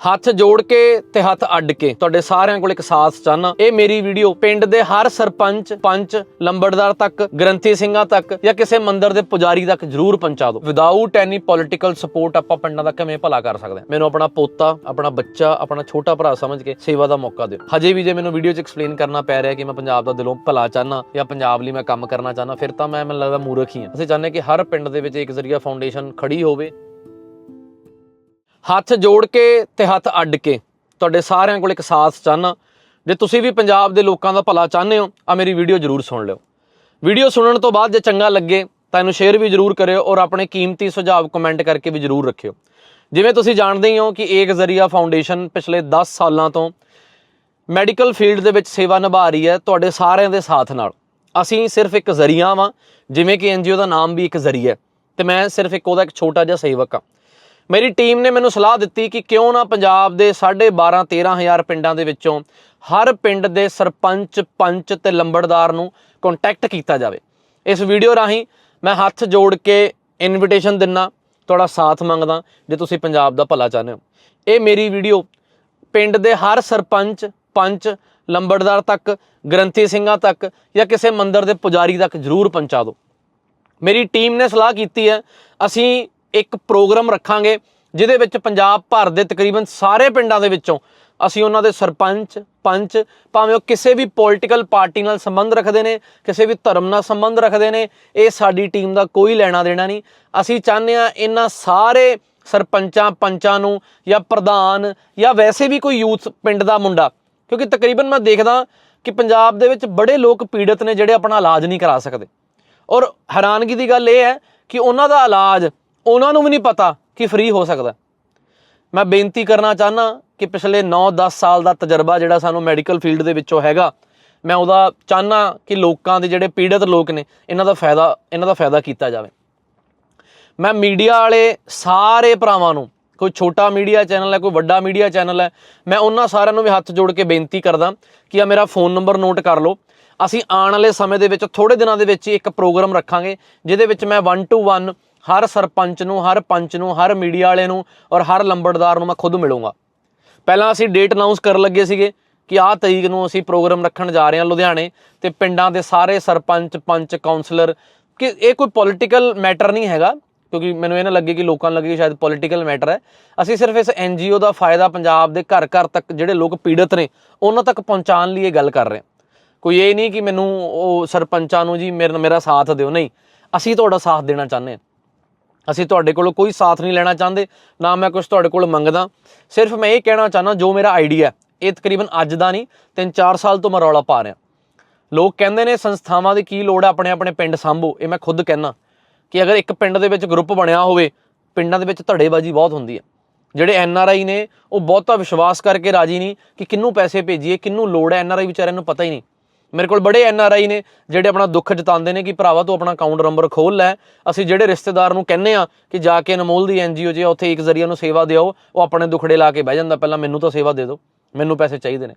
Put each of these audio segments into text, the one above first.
ਹੱਥ ਜੋੜ ਕੇ ਤੇ ਹੱਥ ਅੱਡ ਕੇ। ਤੁਹਾਡੇ ਸਾਰਿਆਂ ਕੋਲ ਇੱਕ ਸਾਥ ਚਾਹਨਾ ਇਹ ਮੇਰੀ ਵੀਡੀਓ ਪਿੰਡ ਦੇ ਹਰ ਸਰਪੰਚ, ਪੰਚ, ਲੰਬੜਦਾਰ ਤੱਕ, ਗ੍ਰੰਥੀ ਸਿੰਘਾਂ ਤੱਕ ਜਾਂ ਕਿਸੇ ਮੰਦਿਰ ਦੇ ਪੁਜਾਰੀ ਤੱਕ ਜਰੂਰ ਪਹੁੰਚਾ ਦਿਓ। ਵਿਦਆਊਟ ਐਨੀ ਪੋਲਿਟੀਕਲ ਸਪੋਰਟ ਆਪਾਂ ਪਿੰਡਾਂ ਦਾ ਕਿਵੇਂ ਭਲਾ ਕਰ ਸਕਦੇ ਮੈਨੂੰ ਆਪਣਾ ਪੋਤਾ, ਆਪਣਾ ਬੱਚਾ, ਆਪਣਾ ਛੋਟਾ ਭਰਾ ਸਮਝ ਕੇ ਸੇਵਾ ਦਾ ਮੌਕਾ ਦਿਓ। ਹਜੇ ਵੀ ਜੇ ਮੈਨੂੰ ਵੀਡੀਓ 'ਚ ਐਕਸਪਲੇਨ ਕਰਨਾ ਪੈ ਰਿਹਾ ਕਿ ਮੈਂ ਪੰਜਾਬ ਦਾ ਦਿਲੋਂ ਭਲਾ ਚਾਹਨਾ ਜਾਂ ਪੰਜਾਬ ਲਈ ਮੈਂ ਕੰਮ ਕਰਨਾ ਚਾਹਨਾ ਫਿਰ ਤਾਂ ਮੈਂ, ਮੈਨੂੰ ਲੱਗਦਾ ਮੂਰਖ ਹੀ ਹਾਂ। ਅਸੀਂ ਚਾਹੁੰਦੇ ਕਿ ਹਰ ਪਿੰਡ ਦੇ ਵਿੱਚ ਇੱਕ ਜ਼ਰੀਆ ਫਾਊਂਡੇਸ਼ਨ ਖੜੀ ਹੋਵੇ। ਹੱਥ ਜੋੜ ਕੇ ਤੇ ਹੱਥ ਅੱਡ ਕੇ। ਤੁਹਾਡੇ ਸਾਰਿਆਂ ਕੋਲ ਇੱਕ ਸਾਥ ਚਾਹਨਾ ਜੇ ਤੁਸੀਂ ਵੀ ਪੰਜਾਬ ਦੇ ਲੋਕਾਂ ਦਾ ਭਲਾ ਚਾਹੁੰਦੇ ਹੋ ਆ ਮੇਰੀ ਵੀਡੀਓ ਜਰੂਰ ਸੁਣ ਲਿਓ। ਵੀਡੀਓ ਸੁਣਨ ਤੋਂ ਬਾਅਦ ਜੇ ਚੰਗਾ ਲੱਗੇ, ਤਾਂ ਇਹਨੂੰ ਸ਼ੇਅਰ ਵੀ ਜਰੂਰ ਕਰਿਓ ਔਰ ਆਪਣੇ ਕੀਮਤੀ ਸੁਝਾਅ ਕਮੈਂਟ ਕਰਕੇ ਵੀ ਜਰੂਰ ਰੱਖਿਓ। ਜਿਵੇਂ ਤੁਸੀਂ ਜਾਣਦੇ ਹੀ ਹੋ ਕਿ ਏਕ ਜ਼ਰੀਆ ਫਾਊਂਡੇਸ਼ਨ ਪਿਛਲੇ 10 ਸਾਲਾਂ ਤੋਂ ਮੈਡੀਕਲ ਫੀਲਡ ਦੇ ਵਿੱਚ ਸੇਵਾ ਨਿਭਾ ਰਹੀ ਹੈ ਤੁਹਾਡੇ ਸਾਰਿਆਂ ਦੇ ਸਾਥ ਨਾਲ। ਅਸੀਂ ਸਿਰਫ ਇੱਕ ਜ਼ਰੀਆ ਵਾਂ, ਜਿਵੇਂ ਕਿ ਐਨਜੀਓ ਦਾ ਨਾਮ ਵੀ ਇੱਕ ਜ਼ਰੀਆ ਹੈ। ਤੇ ਮੈਂ ਸਿਰਫ ਇੱਕ ਉਹਦਾ ਇੱਕ ਛੋਟਾ ਜਿਹਾ ਸੇਵਕ ਹਾਂ। ਮੇਰੀ ਟੀਮ ਨੇ ਮੈਨੂੰ ਸਲਾਹ ਦਿੱਤੀ ਕਿ ਕਿਉਂ ਨਾ ਪੰਜਾਬ ਦੇ 12.5 13000 ਪਿੰਡਾਂ ਦੇ ਵਿੱਚੋਂ ਹਰ ਪਿੰਡ ਦੇ ਸਰਪੰਚ, ਪੰਚ ਤੇ ਲੰਬੜਦਾਰ ਨੂੰ ਕੰਟੈਕਟ ਕੀਤਾ ਜਾਵੇ। ਇਸ ਵੀਡੀਓ ਰਾਹੀਂ ਮੈਂ ਹੱਥ ਜੋੜ ਕੇ ਇਨਵੀਟੇਸ਼ਨ ਦਿੰਨਾ, ਤੁਹਾਡਾ ਸਾਥ ਮੰਗਦਾ, ਜੇ ਤੁਸੀਂ ਪੰਜਾਬ ਦਾ ਭਲਾ ਚਾਹੁੰਦੇ ਹੋ। ਇਹ ਮੇਰੀ ਵੀਡੀਓ ਪਿੰਡ ਦੇ ਹਰ ਸਰਪੰਚ, ਪੰਚ, ਲੰਬੜਦਾਰ ਤੱਕ, ਗ੍ਰੰਥੀ ਸਿੰਘਾਂ ਤੱਕ ਜਾਂ ਕਿਸੇ ਮੰਦਰ ਦੇ ਪੁਜਾਰੀ ਤੱਕ ਜਰੂਰ ਪਹੁੰਚਾ ਦਿਓ। ਮੇਰੀ ਟੀਮ ਨੇ ਸਲਾਹ ਕੀਤੀ ਹੈ, ਅਸੀਂ ਇੱਕ ਪ੍ਰੋਗਰਾਮ ਰੱਖਾਂਗੇ, ਜਿਹਦੇ ਵਿੱਚ ਪੰਜਾਬ ਭਰ ਦੇ ਤਕਰੀਬਨ ਸਾਰੇ ਪਿੰਡਾਂ ਦੇ ਵਿੱਚੋਂ ਅਸੀਂ ਉਹਨਾਂ ਦੇ ਸਰਪੰਚ, ਪੰਚ, ਭਾਵੇਂ ਉਹ ਕਿਸੇ ਵੀ ਪੋਲਿਟੀਕਲ ਪਾਰਟੀ ਨਾਲ ਸੰਬੰਧ ਰੱਖਦੇ ਨੇ, ਕਿਸੇ ਵੀ ਧਰਮ ਨਾਲ ਸੰਬੰਧ ਰੱਖਦੇ ਨੇ, ਇਹ ਸਾਡੀ ਟੀਮ ਦਾ ਕੋਈ ਲੈਣਾ ਦੇਣਾ ਨਹੀਂ। ਅਸੀਂ ਚਾਹੁੰਦੇ ਆ ਇਹਨਾਂ ਸਾਰੇ ਸਰਪੰਚਾਂ, ਪੰਚਾਂ ਨੂੰ ਜਾਂ ਪ੍ਰਧਾਨ ਜਾਂ ਵੈਸੇ ਵੀ ਕੋਈ ਯੂਥ ਪਿੰਡ ਦਾ ਮੁੰਡਾ, ਕਿਉਂਕਿ ਤਕਰੀਬਨ ਮੈਂ ਦੇਖਦਾ ਕਿ ਪੰਜਾਬ ਦੇ ਵਿੱਚ ਬੜੇ ਲੋਕ ਪੀੜਤ ਨੇ ਜਿਹੜੇ ਆਪਣਾ ਇਲਾਜ ਨਹੀਂ ਕਰਾ ਸਕਦੇ। ਔਰ ਹੈਰਾਨਗੀ ਦੀ ਗੱਲ ਇਹ ਹੈ ਕਿ ਉਹਨਾਂ ਦਾ ਇਲਾਜ ਉਹਨਾਂ ਨੂੰ ਵੀ ਨਹੀਂ ਪਤਾ ਕਿ ਫ੍ਰੀ ਹੋ ਸਕਦਾ। ਮੈਂ ਬੇਨਤੀ ਕਰਨਾ ਚਾਹਨਾ ਕਿ ਪਿਛਲੇ 9-10 ਸਾਲ ਦਾ ਤਜਰਬਾ ਜਿਹੜਾ ਸਾਨੂੰ ਮੈਡੀਕਲ ਫੀਲਡ ਦੇ ਵਿੱਚੋਂ ਹੈਗਾ, ਮੈਂ ਉਹਦਾ ਚਾਹਨਾ ਕਿ ਲੋਕਾਂ ਦੇ ਜਿਹੜੇ ਪੀੜਤ ਲੋਕ ਨੇ, ਇਹਨਾਂ ਦਾ ਫਾਇਦਾ, ਇਹਨਾਂ ਦਾ ਫਾਇਦਾ ਕੀਤਾ ਜਾਵੇ। ਮੈਂ ਮੀਡੀਆ ਵਾਲੇ ਸਾਰੇ ਭਰਾਵਾਂ ਨੂੰ, ਕੋਈ ਛੋਟਾ ਮੀਡੀਆ ਚੈਨਲ ਹੈ, ਕੋਈ ਵੱਡਾ ਮੀਡੀਆ ਚੈਨਲ ਹੈ, ਮੈਂ ਉਹਨਾਂ ਸਾਰਿਆਂ ਨੂੰ ਵੀ ਹੱਥ ਜੋੜ ਕੇ ਬੇਨਤੀ ਕਰਦਾ ਕਿ ਆ ਮੇਰਾ ਫੋਨ ਨੰਬਰ ਨੋਟ ਕਰ ਲਓ। ਅਸੀਂ ਆਉਣ ਵਾਲੇ ਸਮੇਂ ਦੇ ਵਿੱਚ ਥੋੜੇ ਦਿਨਾਂ ਦੇ ਵਿੱਚ ਹੀ ਇੱਕ ਪ੍ਰੋਗਰਾਮ ਰੱਖਾਂਗੇ, ਜਿਹਦੇ ਵਿੱਚ ਮੈਂ 1 ਟੂ 1 ਹਰ ਸਰਪੰਚ ਨੂੰ, ਹਰ ਪੰਚ ਨੂੰ, ਹਰ ਮੀਡੀਆ ਵਾਲੇ ਨੂੰ ਔਰ ਹਰ ਲੰਬੜਦਾਰ ਨੂੰ ਮੈਂ ਖੁਦ ਮਿਲੂੰਗਾ। ਪਹਿਲਾਂ ਅਸੀਂ ਡੇਟ ਅਨਾਉਂਸ ਕਰਨ ਲੱਗੇ ਸੀਗੇ ਕਿ ਆਹ ਤਰੀਕ ਨੂੰ ਅਸੀਂ ਪ੍ਰੋਗਰਾਮ ਰੱਖਣ ਜਾ ਰਹੇ ਹਾਂ ਲੁਧਿਆਣੇ ਤੇ ਪਿੰਡਾਂ ਦੇ ਸਾਰੇ ਸਰਪੰਚ, ਪੰਚ ਕਾਉਂਸਲਰ ਕਿ ਇਹ ਕੋਈ ਪੋਲਿਟੀਕਲ ਮੈਟਰ ਨਹੀਂ ਹੈਗਾ, ਕਿਉਂਕਿ ਮੈਨੂੰ ਇਹ ਨਾ ਲੱਗੇ ਕਿ ਲੋਕਾਂ ਨੂੰ ਲੱਗੇ ਸ਼ਾਇਦ ਪੋਲਿਟੀਕਲ ਮੈਟਰ ਹੈ। ਅਸੀਂ ਸਿਰਫ ਇਸ ਐਨਜੀਓ ਦਾ ਫਾਇਦਾ ਪੰਜਾਬ ਦੇ ਘਰ ਘਰ ਤੱਕ ਜਿਹੜੇ ਲੋਕ ਪੀੜਤ ਨੇ, ਉਹਨਾਂ ਤੱਕ ਪਹੁੰਚਾਉਣ ਲਈ ਇਹ ਗੱਲ ਕਰ ਰਹੇ ਹਾਂ। ਕੋਈ ਇਹ ਨਹੀਂ ਕਿ ਮੈਨੂੰ ਉਹ ਸਰਪੰਚਾਂ ਨੂੰ ਜੀ ਮੇਰਾ ਮੇਰਾ ਸਾਥ ਦਿਓ। ਨਹੀਂ, ਅਸੀਂ ਤੁਹਾਡਾ ਸਾਥ ਦੇਣਾ ਚਾਹੁੰਦੇ ਹਾਂ। ਅਸੀਂ ਤੁਹਾਡੇ ਕੋਲੋਂ ਕੋਈ ਸਾਥ ਨਹੀਂ ਲੈਣਾ ਚਾਹੁੰਦੇ, ਨਾ ਮੈਂ ਕੁਝ ਤੁਹਾਡੇ ਕੋਲ ਮੰਗਦਾ। ਸਿਰਫ ਮੈਂ ਇਹ ਕਹਿਣਾ ਚਾਹਨਾ ਜੋ ਮੇਰਾ ਆਈਡੀਆ ਇਹ ਤਕਰੀਬਨ ਅੱਜ ਦਾ ਨਹੀਂ 3-4 ਸਾਲ ਤੋਂ ਮੈਂ ਰੌਲਾ ਪਾ ਰਿਹਾ। ਲੋਕ ਕਹਿੰਦੇ ਨੇ, ਸੰਸਥਾਵਾਂ ਦੀ ਕੀ ਲੋੜ ਹੈ, ਆਪਣੇ ਆਪਣੇ ਪਿੰਡ ਸੰਭੋ। ਇਹ ਮੈਂ ਖੁਦ ਕਹਿਣਾ ਕਿ ਅਗਰ ਇੱਕ ਪਿੰਡ ਦੇ ਵਿੱਚ ਗਰੁੱਪ ਬਣਿਆ ਹੋਵੇ, ਪਿੰਡਾਂ ਦੇ ਵਿੱਚ ਧੜੇਬਾਜ਼ੀ ਬਹੁਤ ਹੁੰਦੀ ਹੈ। ਜਿਹੜੇ ਐਨ ਆਰ ਆਈ ਨੇ, ਉਹ ਬਹੁਤਾ ਵਿਸ਼ਵਾਸ ਕਰਕੇ ਰਾਜੀ ਨਹੀਂ ਕਿ ਕਿੰਨੂੰ ਪੈਸੇ ਭੇਜੀਏ, ਕਿੰਨੂੰ ਲੋੜ ਹੈ ਐਨ ਆਰ ਆਈ ਵਿਚਾਰਿਆਂ ਨੂੰ ਪਤਾ ਹੀ ਨਹੀਂ। ਮੇਰੇ ਕੋਲ ਬੜੇ ਐਨ ਆਰ ਆਈ ਨੇ, ਜਿਹੜੇ ਆਪਣਾ ਦੁੱਖ ਜਤਾਉਂਦੇ ਨੇ ਕਿ ਭਰਾਵਾ ਤੂੰ ਆਪਣਾ ਅਕਾਊਂਟ ਨੰਬਰ ਖੋਲ ਲੈ। ਅਸੀਂ ਜਿਹੜੇ ਰਿਸ਼ਤੇਦਾਰ ਨੂੰ ਕਹਿੰਨੇ ਆ ਕਿ ਜਾ ਕੇ ਅਨਮੋਲ ਦੀ ਐਨਜੀਓ ਜੇ ਉੱਥੇ ਇੱਕ ਜ਼ਰੀਆ ਨੂੰ ਸੇਵਾ ਦਿਓ ਉਹ ਆਪਣੇ ਦੁਖੜੇ ਲਾ ਕੇ ਬਹਿ ਜਾਂਦਾ। ਪਹਿਲਾਂ ਮੈਨੂੰ ਤਾਂ ਸੇਵਾ ਦੇ ਦਿਓ, ਮੈਨੂੰ ਪੈਸੇ ਚਾਹੀਦੇ ਨੇ।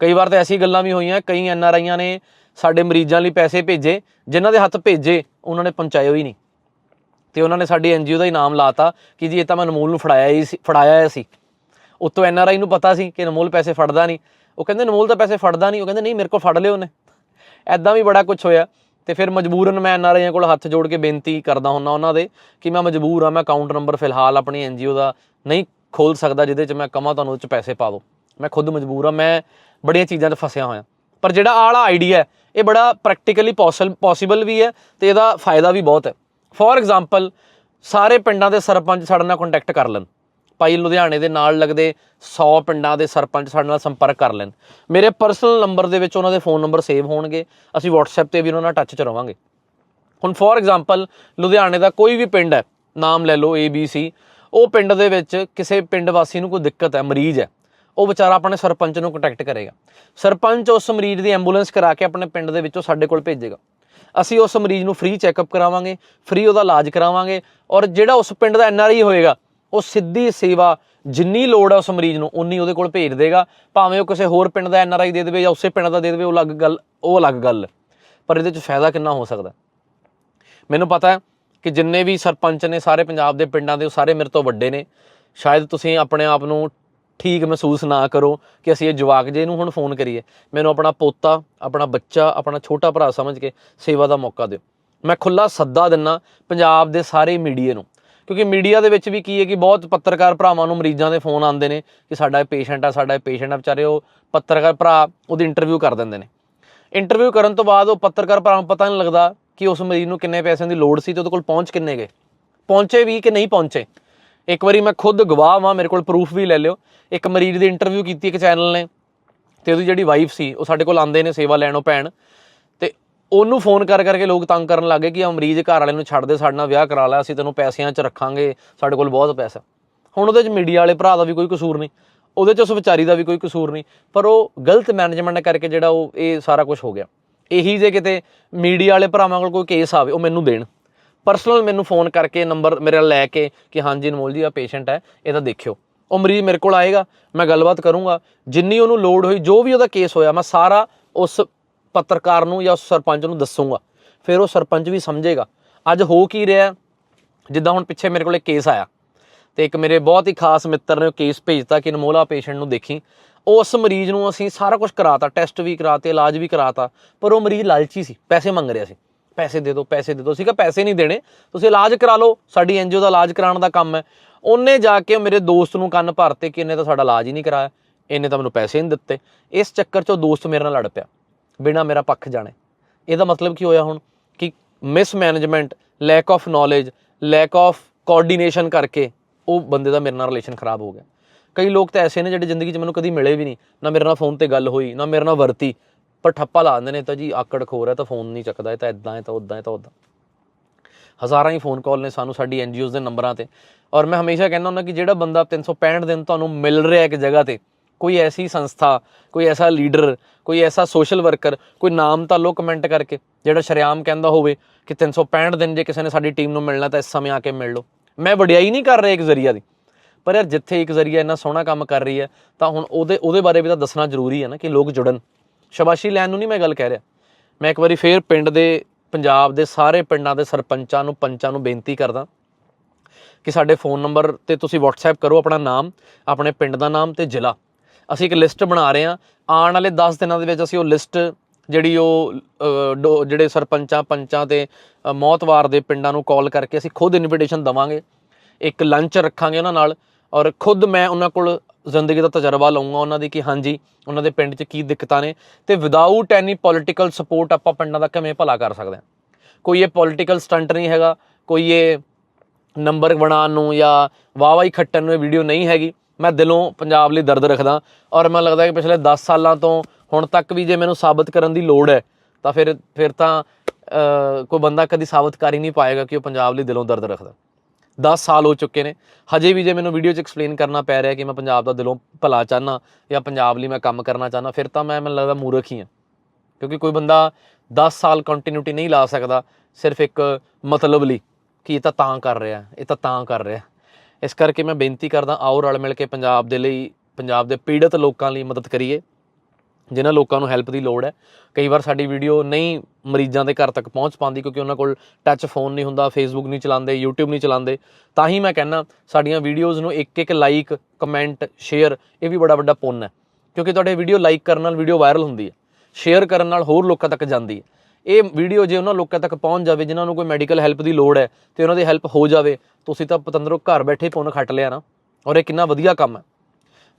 ਕਈ ਵਾਰ ਤਾਂ ਐਸੀ ਗੱਲਾਂ ਵੀ ਹੋਈਆਂ, ਕਈ ਐਨ ਆਰ ਆਈਆਂ ਨੇ ਸਾਡੇ ਮਰੀਜ਼ਾਂ ਲਈ ਪੈਸੇ ਭੇਜੇ, ਜਿਨ੍ਹਾਂ ਦੇ ਹੱਥ ਭੇਜੇ, ਉਹਨਾਂ ਨੇ ਪਹੁੰਚਾਇਓ ਹੀ ਨਹੀਂ। ਤੇ ਉਹਨਾਂ ਨੇ ਸਾਡੀ ਐਨਜੀਓ ਦਾ ਹੀ ਨਾਮ ਲਾਤਾ ਕਿ ਜੀ ਇਹ ਤਾਂ ਮੈਂ ਅਨਮੋਲ ਨੂੰ ਫੜਾਇਆ ਹੀ ਸੀ, ਫੜਾਇਆ ਹੀ ਸੀ। ਉਤੋਂ ਐਨ ਆਰ ਆਈ ਨੂੰ ਪਤਾ ਸੀ ਕਿ ਅਨਮੋਲ ਪੈਸੇ ਫੜਦਾ ਨਹੀਂ। ਉਹ ਕਹਿੰਦੇ ਅਨਮੋਲ ਤਾਂ ਪੈਸੇ ਫੜਦਾ ਨਹੀਂ, ਉਹ ਕਹਿੰਦੇ ਨਹੀਂ ਮੇਰੇ ਕੋਲ ਫੜ ਲਿਓ ਉਹਨੇ। ਐਦਾਂ ਵੀ ਬੜਾ ਕੁਝ ਹੋਇਆ ਤੇ ਫਿਰ ਮਜਬੂਰਨ ਮੈਂ ਐਨ ਆਰ ਆਈਆਂ ਕੋਲ ਹੱਥ ਜੋੜ ਕੇ ਬੇਨਤੀ ਕਰਦਾ ਹੁੰਨਾ ਉਹਨਾਂ ਦੇ ਕਿ ਮੈਂ ਮਜਬੂਰ ਆ ਮੈਂ ਅਕਾਊਂਟ ਨੰਬਰ ਫਿਲਹਾਲ ਆਪਣੀ ਐਨਜੀਓ ਦਾ ਨਹੀਂ ਖੋਲ ਸਕਦਾ, ਜਿਹਦੇ 'ਚ ਮੈਂ ਕਮਾਂ, ਤੁਹਾਨੂੰ ਉਹ 'ਚ ਪੈਸੇ ਪਾ ਦਿਓ। ਮੈਂ ਖੁਦ ਮਜਬੂਰ ਆ ਮੈਂ ਬੜੀਆਂ ਚੀਜ਼ਾਂ 'ਚ ਫਸਿਆ ਹੋਇਆ। ਪਰ ਜਿਹੜਾ ਆਹ ਵਾਲਾ ਆਈਡੀਆ ਹੈ, ਇਹ ਬੜਾ ਪ੍ਰੈਕਟੀਕਲੀ ਪੋਸੀਬਲ ਵੀ ਹੈ ਤੇ ਇਹਦਾ ਫਾਇਦਾ ਵੀ ਬਹੁਤ ਹੈ। ਫੋਰ ਐਗਜ਼ਾਮਪਲ ਸਾਰੇ ਪਿੰਡਾਂ ਦੇ ਸਰਪੰਚ ਸਾਡੇ ਨਾਲ ਕੰਟੈਕਟ ਕਰ ਲੈਣ। ਭਾਈ ਲੁਧਿਆਣੇ ਦੇ ਨਾਲ ਲੱਗਦੇ 100 ਪਿੰਡਾਂ ਦੇ ਸਰਪੰਚ ਸਾਡੇ ਨਾਲ ਸੰਪਰਕ ਕਰ ਲੈਣ। ਮੇਰੇ ਪਰਸਨਲ ਨੰਬਰ ਦੇ ਵਿੱਚ ਉਹਨਾਂ ਦੇ ਫੋਨ ਨੰਬਰ ਸੇਵ ਹੋਣਗੇ। ਅਸੀਂ WhatsApp ਤੇ ਵੀ ਉਹਨਾਂ ਨਾਲ ਟੱਚ 'ਚ ਰਵਾਂਗੇ। ਹੁਣ ਫੋਰ ਐਗਜ਼ਾਮਪਲ ਲੁਧਿਆਣੇ ਦਾ ਕੋਈ ਵੀ ਪਿੰਡ ਹੈ, ਨਾਮ ਲੈ ਲਓ ABC ਉਹ ਪਿੰਡ ਦੇ ਵਿੱਚ ਕਿਸੇ ਪਿੰਡ ਵਾਸੀ ਨੂੰ ਕੋਈ ਦਿੱਕਤ ਹੈ, ਮਰੀਜ਼ ਹੈ, ਉਹ ਵਿਚਾਰਾ ਆਪਣੇ ਸਰਪੰਚ ਨੂੰ ਕੰਟੈਕਟ ਕਰੇਗਾ। ਸਰਪੰਚ ਉਸ ਮਰੀਜ਼ ਦੀ ਐਂਬੂਲੈਂਸ ਕਰਾ ਕੇ ਆਪਣੇ ਪਿੰਡ ਦੇ ਵਿੱਚੋਂ ਸਾਡੇ ਕੋਲ ਭੇਜੇਗਾ। ਅਸੀਂ ਉਸ ਮਰੀਜ਼ ਨੂੰ ਫ੍ਰੀ ਚੈੱਕਅਪ ਕਰਾਵਾਂਗੇ ਫ੍ਰੀ ਉਹਦਾ ਇਲਾਜ ਕਰਾਵਾਂਗੇ ਔਰ ਜਿਹੜਾ ਉਸ ਪਿੰਡ ਦਾ ਐਨਆਰਆਈ ਹੋਏਗਾ ਉਹ ਸਿੱਧੀ ਸੇਵਾ ਜਿੰਨੀ ਲੋੜ ਹੈ ਉਸ ਮਰੀਜ਼ ਨੂੰ, ਉਨੀ ਉਹਦੇ ਕੋਲ ਭੇਜ ਦੇਗਾ। ਭਾਵੇਂ ਉਹ ਕਿਸੇ ਹੋਰ ਪਿੰਡ ਦਾ ਐੱਨ ਆਰ ਆਈ ਦੇ ਦੇਵੇ ਜਾਂ ਉਸੇ ਪਿੰਡ ਦਾ ਦੇ ਦੇਵੇ, ਉਹ ਅਲੱਗ ਗੱਲ, ਉਹ ਅਲੱਗ ਗੱਲ। ਹੈ। ਪਰ ਇਹਦੇ 'ਚ ਫਾਇਦਾ ਕਿੰਨਾ ਹੋ ਸਕਦਾ? ਮੈਨੂੰ ਪਤਾ ਹੈ ਕਿ ਜਿੰਨੇ ਵੀ ਸਰਪੰਚ ਨੇ ਸਾਰੇ ਪੰਜਾਬ ਦੇ ਪਿੰਡਾਂ ਦੇ, ਉਹ ਸਾਰੇ ਮੇਰੇ ਤੋਂ ਵੱਡੇ ਨੇ। ਸ਼ਾਇਦ ਤੁਸੀਂ ਆਪਣੇ ਆਪ ਨੂੰ ਠੀਕ ਮਹਿਸੂਸ ਨਾ ਕਰੋ ਕਿ ਅਸੀਂ ਇਹ ਜਵਾਕ ਜੇ ਨੂੰ ਹੁਣ ਫੋਨ ਕਰੀਏ। ਮੈਨੂੰ ਆਪਣਾ ਪੋਤਾ, ਆਪਣਾ ਬੱਚਾ, ਆਪਣਾ ਛੋਟਾ ਭਰਾ ਸਮਝ ਕੇ ਸੇਵਾ ਦਾ ਮੌਕਾ ਦਿਓ। ਮੈਂ ਖੁੱਲਾ ਸੱਦਾ ਦਿੰਨਾ ਪੰਜਾਬ ਦੇ ਸਾਰੇ ਮੀਡੀਏ ਨੂੰ। ਕਿਉਂਕਿ ਮੀਡੀਆ ਦੇ ਵਿੱਚ ਵੀ ਕੀ ਹੈ ਕਿ ਬਹੁਤ ਪੱਤਰਕਾਰ ਭਰਾਵਾਂ ਨੂੰ ਮਰੀਜ਼ਾਂ ਦੇ ਫੋਨ ਆਉਂਦੇ ਨੇ ਕਿ ਸਾਡਾ ਇਹ ਪੇਸ਼ੈਂਟ ਆ, ਸਾਡਾ ਇਹ ਪੇਸ਼ੈਂਟ ਆ, ਵਿਚਾਰੇ ਉਹ ਪੱਤਰਕਾਰ ਭਰਾ ਉਹਦੀ ਇੰਟਰਵਿਊ ਕਰ ਦਿੰਦੇ ਨੇ। ਇੰਟਰਵਿਊ ਕਰਨ ਤੋਂ ਬਾਅਦ ਉਹ ਪੱਤਰਕਾਰ ਭਰਾ ਨੂੰ ਪਤਾ ਨਹੀਂ ਲੱਗਦਾ ਕਿ ਉਸ ਮਰੀਜ਼ ਨੂੰ ਕਿੰਨੇ ਪੈਸਿਆਂ ਦੀ ਲੋੜ ਸੀ ਤੇ ਉਹਦੇ ਕੋਲ ਪਹੁੰਚ ਕਿੰਨੇ ਗਏ। ਪਹੁੰਚੇ ਵੀ ਕਿ ਨਹੀਂ ਪਹੁੰਚੇ? ਇੱਕ ਵਾਰੀ ਮੈਂ ਖੁਦ ਗਵਾਹ ਵਾਂ, ਮੇਰੇ ਕੋਲ ਪ੍ਰੂਫ ਵੀ ਲੈ ਲਿਓ। ਇੱਕ ਮਰੀਜ਼ ਦੀ ਇੰਟਰਵਿਊ ਕੀਤੀ ਇੱਕ ਚੈਨਲ ਨੇ ਤੇ ਉਹਦੀ ਜਿਹੜੀ ਵਾਈਫ ਸੀ, ਉਹ ਸਾਡੇ ਕੋਲ ਆਂਦੇ ਨੇ ਸੇਵਾ ਲੈਣੋਂ ਭੈਣ। ਉਹਨੂੰ ਫੋਨ ਕਰ ਕਰਕੇ ਲੋਕ ਤੰਗ ਕਰਨ ਲੱਗੇ ਕਿ ਆ ਮਰੀਜ਼ ਘਰ ਵਾਲੇ ਨੂੰ ਛੱਡ ਦੇ, ਸਾਡੇ ਨਾਲ ਵਿਆਹ ਕਰਾ ਲੈ, ਅਸੀਂ ਤੈਨੂੰ ਪੈਸਿਆਂ 'ਚ ਰੱਖਾਂਗੇ, ਸਾਡੇ ਕੋਲ ਬਹੁਤ ਪੈਸਾ। ਹੁਣ ਉਹਦੇ 'ਚ ਮੀਡੀਆ ਵਾਲੇ ਭਰਾ ਦਾ ਵੀ ਕੋਈ ਕਸੂਰ ਨਹੀਂ, ਉਹਦੇ 'ਚ ਉਸ ਵਿਚਾਰੀ ਦਾ ਵੀ ਕੋਈ ਕਸੂਰ ਨਹੀਂ, ਪਰ ਉਹ ਗਲਤ ਮੈਨੇਜਮੈਂਟ ਕਰਕੇ ਜਿਹੜਾ ਉਹ ਇਹ ਸਾਰਾ ਕੁਝ ਹੋ ਗਿਆ। ਇਹੀ ਜੇ ਕਿਤੇ ਮੀਡੀਆ ਵਾਲੇ ਭਰਾਵਾਂ ਕੋਲ ਕੋਈ ਕੇਸ ਆਵੇ, ਉਹ ਮੈਨੂੰ ਦੇਣ। ਪਰਸਨਲ ਮੈਨੂੰ ਫੋਨ ਕਰਕੇ ਨੰਬਰ ਮੇਰਾ ਲੈ ਕੇ ਕਿ ਹਾਂਜੀ ਅਨਮੋਲ ਜੀ ਆ ਪੇਸ਼ੈਂਟ ਹੈ ਇਹਦਾ ਦੇਖਿਓ। ਉਹ ਮਰੀਜ਼ ਮੇਰੇ ਕੋਲ ਆਏਗਾ, ਮੈਂ ਗੱਲਬਾਤ ਕਰੂੰਗਾ। ਜਿੰਨੀ ਉਹਨੂੰ ਲੋਡ ਹੋਈ, ਜੋ ਵੀ ਉਹਦਾ ਕੇਸ ਹੋਇਆ, ਮੈਂ ਸਾਰਾ ਉਸ ਪੱਤਰਕਾਰ ਨੂੰ ਜਾਂ ਉਸ ਸਰਪੰਚ ਨੂੰ ਦੱਸੂਗਾ। ਫਿਰ ਉਹ ਸਰਪੰਚ ਵੀ ਸਮਝੇਗਾ। ਅੱਜ ਹੋ ਕੀ ਰਿਹਾ? ਜਿੱਦਾਂ ਹੁਣ ਪਿੱਛੇ ਮੇਰੇ ਕੋਲ ਇੱਕ ਕੇਸ ਆਇਆ ਤੇ ਇੱਕ ਮੇਰੇ ਬਹੁਤ ਹੀ ਖਾਸ ਮਿੱਤਰ ਨੇ ਉਹ ਕੇਸ ਭੇਜਤਾ ਕਿ ਅਨਮੋਲਾ ਪੇਸ਼ੈਂਟ ਨੂੰ ਦੇਖੀ। ਉਸ ਮਰੀਜ਼ ਨੂੰ ਅਸੀਂ ਸਾਰਾ ਕੁਝ ਕਰਾਤਾ ਟੈਸਟ ਵੀ ਕਰਾਤੇ, ਇਲਾਜ ਵੀ ਕਰਾਤਾ, ਪਰ ਉਹ ਮਰੀਜ਼ ਲਾਲਚੀ ਸੀ, ਪੈਸੇ ਮੰਗ ਰਿਹਾ ਸੀ। ਪੈਸੇ ਦੇ ਦਿਓ ਪੈਸੇ ਦੇ ਦਿਓ ਸੀਗਾ ਪੈਸੇ ਨਹੀਂ ਦੇਣੇ, ਤੁਸੀਂ ਇਲਾਜ ਕਰਾ ਲਓ, ਸਾਡੀ ਐਨਜੀਓ ਦਾ ਇਲਾਜ ਕਰਾਉਣ ਦਾ ਕੰਮ ਹੈ। ਉਹਨੇ ਜਾ ਕੇ ਮੇਰੇ ਦੋਸਤ ਨੂੰ ਕੰਨ ਭਰਤੇ ਕਿ ਇਹਨੇ ਤਾਂ ਸਾਡਾ ਇਲਾਜ ਹੀ ਨਹੀਂ ਕਰਾਇਆ, ਇਹਨੇ ਤਾਂ ਮੈਨੂੰ ਪੈਸੇ ਨਹੀਂ ਦਿੱਤੇ। ਇਸ ਚੱਕਰ 'ਚ ਉਹ ਦੋਸਤ ਮੇਰੇ ਨਾਲ ਲੜ ਪਿਆ। ਬਿਨਾ ਮੇਰਾ ਪੱਖ ਜਾਣੇ। ਇਹਦਾ ਮਤਲਬ ਕੀ ਹੋਇਆ ਹੁਣ ਕਿ mismanagement lack of knowledge lack of coordination ਕਰਕੇ ਉਹ ਬੰਦੇ ਦਾ ਮੇਰੇ ਨਾਲ ਰਿਲੇਸ਼ਨ ਖਰਾਬ ਹੋ ਗਿਆ। ਕਈ ਲੋਕ ਤਾਂ ਐਸੇ ਨੇ ਜਿਹੜੇ ਜ਼ਿੰਦਗੀ 'ਚ ਮੈਨੂੰ ਕਦੀ ਮਿਲੇ ਵੀ ਨਹੀਂ। ਨਾ ਮੇਰੇ ਨਾਲ ਫੋਨ ਤੇ ਗੱਲ ਹੋਈ, ਨਾ ਮੇਰੇ ਨਾਲ ਵਰਤੀ। ਪਰ ਠੱਪਾ ਲਾ ਦਿੰਦੇ ਨੇ ਤਾਂ ਜੀ ਆਕੜ ਖੋਰ ਹੈ ਤਾਂ ਫੋਨ ਨਹੀਂ ਚੱਕਦਾ, ਇਹ ਤਾਂ ਇਦਾਂ ਹੈ, ਤਾਂ ਉਦਾਂ ਹੈ, ਤਾਂ ਉਦਾਂ ਹਜ਼ਾਰਾਂ ਹੀ ਫੋਨ ਕਾਲ ਨੇ ਸਾਨੂੰ ਸਾਡੀ ਐਨਜੀਓਜ਼ ਦੇ ਨੰਬਰਾਂ ਤੇ। ਔਰ ਮੈਂ ਹਮੇਸ਼ਾ ਕਹਿੰਦਾ ਹੁੰਦਾ ਕਿ ਜਿਹੜਾ ਬੰਦਾ 365 ਦਿਨ ਤੁਹਾਨੂੰ ਮਿਲ ਰਿਹਾ ਇੱਕ ਜਗ੍ਹਾ ਤੇ ਕੋਈ ਐਸੀ ਸੰਸਥਾ, ਕੋਈ ਐਸਾ ਲੀਡਰ, ਕੋਈ ਐਸਾ ਸੋਸ਼ਲ ਵਰਕਰ ਕੋਈ ਨਾਮ ਤਾਂ ਲੋ ਕਮੈਂਟ ਕਰਕੇ, ਜਿਹੜਾ ਸ਼ਰਿਆਮ ਕਹਿੰਦਾ ਹੋਵੇ ਕਿ 365 ਦਿਨ ਜੇ ਕਿਸੇ ਨੇ ਸਾਡੀ ਟੀਮ ਨੂੰ ਮਿਲਣਾ ਤਾਂ ਇਸ ਸਮੇਂ ਆ ਕੇ ਮਿਲ ਲਓ। ਮੈਂ ਵਡਿਆਈ ਨਹੀਂ ਕਰ ਰਿਹਾ ਇੱਕ ਜ਼ਰੀਆ ਦੀ। ਪਰ ਯਾਰ ਜਿੱਥੇ ਇੱਕ ਜ਼ਰੀਆ ਇੰਨਾ ਸੋਹਣਾ ਕੰਮ ਕਰ ਰਹੀ ਹੈ, ਤਾਂ ਹੁਣ ਉਹਦੇ ਉਹਦੇ ਬਾਰੇ ਵੀ ਤਾਂ ਦੱਸਣਾ ਜ਼ਰੂਰੀ ਹੈ ਨਾ ਕਿ ਲੋਕ ਜੁੜਨ। ਸ਼ਬਾਸ਼ੀ ਲੈਣ ਨੂੰ ਨਹੀਂ ਮੈਂ ਗੱਲ ਕਹਿ ਰਿਹਾ। ਮੈਂ ਇੱਕ ਵਾਰੀ ਫੇਰ ਪਿੰਡ ਦੇ, ਪੰਜਾਬ ਦੇ ਸਾਰੇ ਪਿੰਡਾਂ ਦੇ ਸਰਪੰਚਾਂ ਨੂੰ, ਪੰਚਾਂ ਨੂੰ ਬੇਨਤੀ ਕਰਦਾ ਕਿ ਸਾਡੇ ਫੋਨ ਨੰਬਰ ਤੇ ਤੁਸੀਂ WhatsApp ਕਰੋ ਆਪਣਾ ਨਾਮ, ਆਪਣੇ ਪਿੰਡ ਦਾ ਨਾਮ ਤੇ ਜ਼ਿਲ੍ਹਾ। ਅਸੀਂ ਇੱਕ ਲਿਸਟ ਬਣਾ ਰਹੇ ਹਾਂ। ਆਉਣ ਵਾਲੇ 10 ਦਿਨਾਂ ਦੇ ਵਿੱਚ ਅਸੀਂ ਉਹ ਲਿਸਟ ਜਿਹੜੀ ਉਹ ਡੋ- ਜਿਹੜੇ ਸਰਪੰਚਾਂ ਪੰਚਾਂ ਤੇ ਅ, ਮੌਤਵਾਰ ਦੇ ਪਿੰਡਾਂ ਨੂੰ ਕਾਲ ਕਰਕੇ ਅਸੀਂ ਖੁਦ ਇਨਵੀਟੇਸ਼ਨ ਦਵਾਂਗੇ। ਇੱਕ ਲੰਚ ਰੱਖਾਂਗੇ ਉਹਨਾਂ ਨਾਲ ਔਰ ਖੁਦ ਮੈਂ ਉਹਨਾਂ ਕੋਲ ਜ਼ਿੰਦਗੀ ਦਾ ਤਜਰਬਾ ਲਵਾਂਗਾ ਉਹਨਾਂ ਦੀ ਕਿ ਹਾਂਜੀ ਉਹਨਾਂ ਦੇ ਪਿੰਡ 'ਚ ਕੀ ਦਿੱਕਤਾਂ ਨੇ ਤੇ ਵਿਦਆਊਟ ਐਨੀ ਪੋਲਿਟੀਕਲ ਸਪੋਰਟ ਆਪਾਂ ਪਿੰਡਾਂ ਦਾ ਕਿਵੇਂ ਭਲਾ ਕਰ ਸਕਦੇ ਹਾਂ। ਕੋਈ ਇਹ ਪੋਲਿਟੀਕਲ ਸਟੰਟ ਨਹੀਂ ਹੈਗਾ ਕੋਈ ਇਹ ਨੰਬਰ ਬਣਾਉਣ ਨੂੰ ਜਾਂ ਵਾਹਵਾਈ ਖੱਟਣ ਨੂੰ ਇਹ ਵੀਡੀਓ ਨਹੀਂ ਹੈਗੀ। ਮੈਂ ਦਿਲੋਂ ਪੰਜਾਬ ਲਈ ਦਰਦ ਰੱਖਦਾ ਔਰ ਮੈਨੂੰ ਲੱਗਦਾ ਕਿ ਪਿਛਲੇ 10 ਸਾਲਾਂ ਤੋਂ ਹੁਣ ਤੱਕ ਵੀ ਜੇ ਮੈਨੂੰ ਸਾਬਤ ਕਰਨ ਦੀ ਲੋੜ ਹੈ, ਤਾਂ ਫਿਰ ਫਿਰ ਤਾਂ ਕੋਈ ਬੰਦਾ ਕਦੀ ਸਾਬਤ ਕਰ ਹੀ ਨਹੀਂ ਪਾਏਗਾ ਕਿ ਉਹ ਪੰਜਾਬ ਲਈ ਦਿਲੋਂ ਦਰਦ ਰੱਖਦਾ। 10 ਸਾਲ ਹੋ ਚੁੱਕੇ ਨੇ। ਹਜੇ ਵੀ ਜੇ ਮੈਨੂੰ ਵੀਡੀਓ 'ਚ ਐਕਸਪਲੇਨ ਕਰਨਾ ਪੈ ਰਿਹਾ ਕਿ ਮੈਂ ਪੰਜਾਬ ਦਾ ਦਿਲੋਂ ਭਲਾ ਚਾਹਨਾ ਜਾਂ ਪੰਜਾਬ ਲਈ ਮੈਂ ਕੰਮ ਕਰਨਾ ਚਾਹਨਾ ਫਿਰ ਤਾਂ ਮੈਂ, ਮੈਨੂੰ ਲੱਗਦਾ ਮੂਰਖ ਹੀ ਹਾਂ। ਕਿਉਂਕਿ ਕੋਈ ਬੰਦਾ 10 ਸਾਲ ਕੰਟੀਨਿਊਟੀ ਨਹੀਂ ਲਾ ਸਕਦਾ ਸਿਰਫ ਇੱਕ ਮਤਲਬ ਲਈ ਕਿ ਇਹ ਤਾਂ ਤਾਂ ਕਰ ਰਿਹਾ, ਇਹ ਤਾਂ ਤਾਂ ਕਰ ਰਿਹਾ। ਇਸ ਕਰਕੇ ਮੈਂ ਬੇਨਤੀ ਕਰਦਾ ਆਓ ਰਲ ਮਿਲ ਕੇ ਪੰਜਾਬ ਦੇ ਲਈ, ਪੰਜਾਬ ਦੇ ਪੀੜਤ ਲੋਕਾਂ ਲਈ ਮਦਦ ਕਰੀਏ, ਜਿਨ੍ਹਾਂ ਲੋਕਾਂ ਨੂੰ ਹੈਲਪ ਦੀ ਲੋੜ ਹੈ। ਕਈ ਵਾਰ ਸਾਡੀ ਵੀਡੀਓ ਨਹੀਂ ਮਰੀਜ਼ਾਂ ਦੇ ਘਰ ਤੱਕ ਪਹੁੰਚ ਪਾਉਂਦੀ ਕਿਉਂਕਿ ਉਹਨਾਂ ਕੋਲ ਟੱਚ ਫੋਨ ਨਹੀਂ ਹੁੰਦਾ ਫੇਸਬੁੱਕ ਨਹੀਂ ਚਲਾਉਂਦੇ, YouTube ਨਹੀਂ ਚਲਾਉਂਦੇ। ਤਾਂ ਹੀ ਮੈਂ ਕਹਿੰਦਾ ਸਾਡੀਆਂ ਵੀਡੀਓਜ਼ ਨੂੰ ਇੱਕ ਇੱਕ ਲਾਈਕ ਕਮੈਂਟ ਸ਼ੇਅਰ ਇਹ ਵੀ ਬੜਾ ਵੱਡਾ ਪੁੰਨ ਹੈ। ਕਿਉਂਕਿ ਤੁਹਾਡੇ ਵੀਡੀਓ ਲਾਈਕ ਕਰਨ ਨਾਲ ਵੀਡੀਓ ਵਾਇਰਲ ਹੁੰਦੀ ਹੈ। ਸ਼ੇਅਰ ਕਰਨ ਨਾਲ ਹੋਰ ਲੋਕਾਂ ਤੱਕ ਜਾਂਦੀ ਹੈ। ਇਹ ਵੀਡੀਓ ਜੇ ਉਹਨਾਂ ਲੋਕਾਂ ਤੱਕ ਪਹੁੰਚ ਜਾਵੇ, ਜਿਨ੍ਹਾਂ ਨੂੰ ਕੋਈ ਮੈਡੀਕਲ ਹੈਲਪ ਦੀ ਲੋੜ ਹੈ, ਤੇ ਉਹਨਾਂ ਦੀ ਹੈਲਪ ਹੋ ਜਾਵੇ ਤੁਸੀਂ ਤਾਂ ਪਤੰਦਰੋਂ ਘਰ ਬੈਠੇ ਪੁੰਨ ਖੱਟ ਲਿਆ ਨਾ। ਔਰ ਇਹ ਕਿੰਨਾ ਵਧੀਆ ਕੰਮ ਹੈ।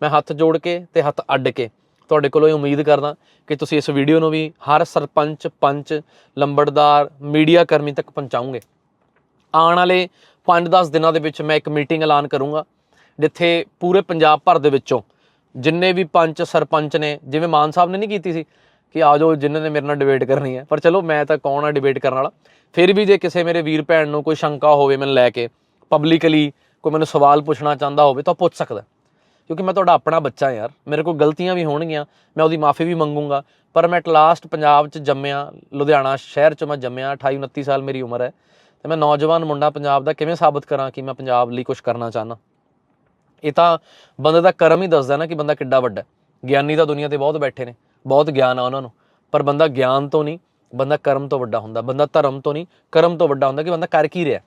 ਮੈਂ ਹੱਥ ਜੋੜ ਕੇ ਤੇ ਹੱਥ ਅੱਡ ਕੇ ਤੁਹਾਡੇ ਕੋਲੋਂ ਇਹ ਉਮੀਦ ਕਰਦਾ ਕਿ ਤੁਸੀਂ ਇਸ ਵੀਡੀਓ ਨੂੰ ਵੀ ਹਰ ਸਰਪੰਚ, ਪੰਚ, ਲੰਬੜਦਾਰ ਮੀਡੀਆ ਕਰਮੀ ਤੱਕ ਪਹੁੰਚਾਉਂਗੇ ਆਉਣ ਵਾਲੇ 5-10 ਦਿਨਾਂ ਦੇ ਵਿੱਚ ਮੈਂ ਇੱਕ ਮੀਟਿੰਗ ਐਲਾਨ ਕਰੂੰਗਾ, ਜਿੱਥੇ ਪੂਰੇ ਪੰਜਾਬ ਭਰ ਦੇ ਵਿੱਚੋਂ ਜਿੰਨੇ ਵੀ ਪੰਚ, ਸਰਪੰਚ ਨੇ, ਜਿਵੇਂ ਮਾਨ ਸਾਹਿਬ ਨੇ ਨਹੀਂ ਕੀਤੀ ਸੀ ਕਿ ਆ ਜਾਓ, ਜਿਨ੍ਹਾਂ ਨੇ ਮੇਰੇ ਨਾਲ ਡਿਬੇਟ ਕਰਨੀ ਹੈ। ਪਰ ਚਲੋ, ਮੈਂ ਤਾਂ ਕੌਣ ਆ ਡਿਬੇਟ ਕਰਨ ਵਾਲਾ? ਫਿਰ ਵੀ ਜੇ ਕਿਸੇ ਮੇਰੇ ਵੀਰ ਭੈਣ ਨੂੰ ਕੋਈ ਸ਼ੰਕਾ ਹੋਵੇ ਮੈਨੂੰ ਲੈ ਕੇ ਪਬਲਿਕਲੀ ਕੋਈ ਮੈਨੂੰ ਸਵਾਲ ਪੁੱਛਣਾ ਚਾਹੁੰਦਾ ਹੋਵੇ, ਤਾਂ ਪੁੱਛ ਸਕਦਾ ਕਿਉਂਕਿ ਮੈਂ ਤੁਹਾਡਾ ਆਪਣਾ ਬੱਚਾ ਯਾਰ। ਮੇਰੇ ਕੋਲ ਗਲਤੀਆਂ ਵੀ ਹੋਣਗੀਆਂ, ਮੈਂ ਉਹਦੀ ਮਾਫੀ ਵੀ ਮੰਗੂੰਗਾ। ਪਰ ਮੈਂ ਐਟ ਲਾਸਟ ਪੰਜਾਬ 'ਚ ਜੰਮਿਆ, ਲੁਧਿਆਣਾ ਸ਼ਹਿਰ 'ਚ ਮੈਂ ਜੰਮਿਆ 28 29 ਸਾਲ ਮੇਰੀ ਉਮਰ ਹੈ। ਤੇ ਮੈਂ ਨੌਜਵਾਨ ਮੁੰਡਾ ਪੰਜਾਬ ਦਾ ਕਿਵੇਂ ਸਾਬਤ ਕਰਾਂ ਕਿ ਮੈਂ ਪੰਜਾਬ ਲਈ ਕੁਝ ਕਰਨਾ ਚਾਹਨਾ ਇਹ ਤਾਂ ਬੰਦੇ ਦਾ ਕਰਮ ਹੀ ਦੱਸਦਾ ਨਾ ਕਿ ਬੰਦਾ ਕਿੱਡਾ ਵੱਡਾ ਗਿਆਨੀ ਤਾਂ ਦੁਨੀਆ ਤੇ ਬਹੁਤ ਬੈਠੇ ਨੇ। ਬਹੁਤ ਗਿਆਨ ਆ ਉਹਨਾਂ ਨੂੰ। ਪਰ ਬੰਦਾ ਗਿਆਨ ਤੋਂ ਨਹੀਂ, ਬੰਦਾ ਕਰਮ ਤੋਂ ਵੱਡਾ ਹੁੰਦਾ। ਬੰਦਾ ਧਰਮ ਤੋਂ ਨਹੀਂ, ਕਰਮ ਤੋਂ ਵੱਡਾ ਹੁੰਦਾ ਕਿ ਬੰਦਾ ਕਰ ਕੀ ਰਿਹਾ।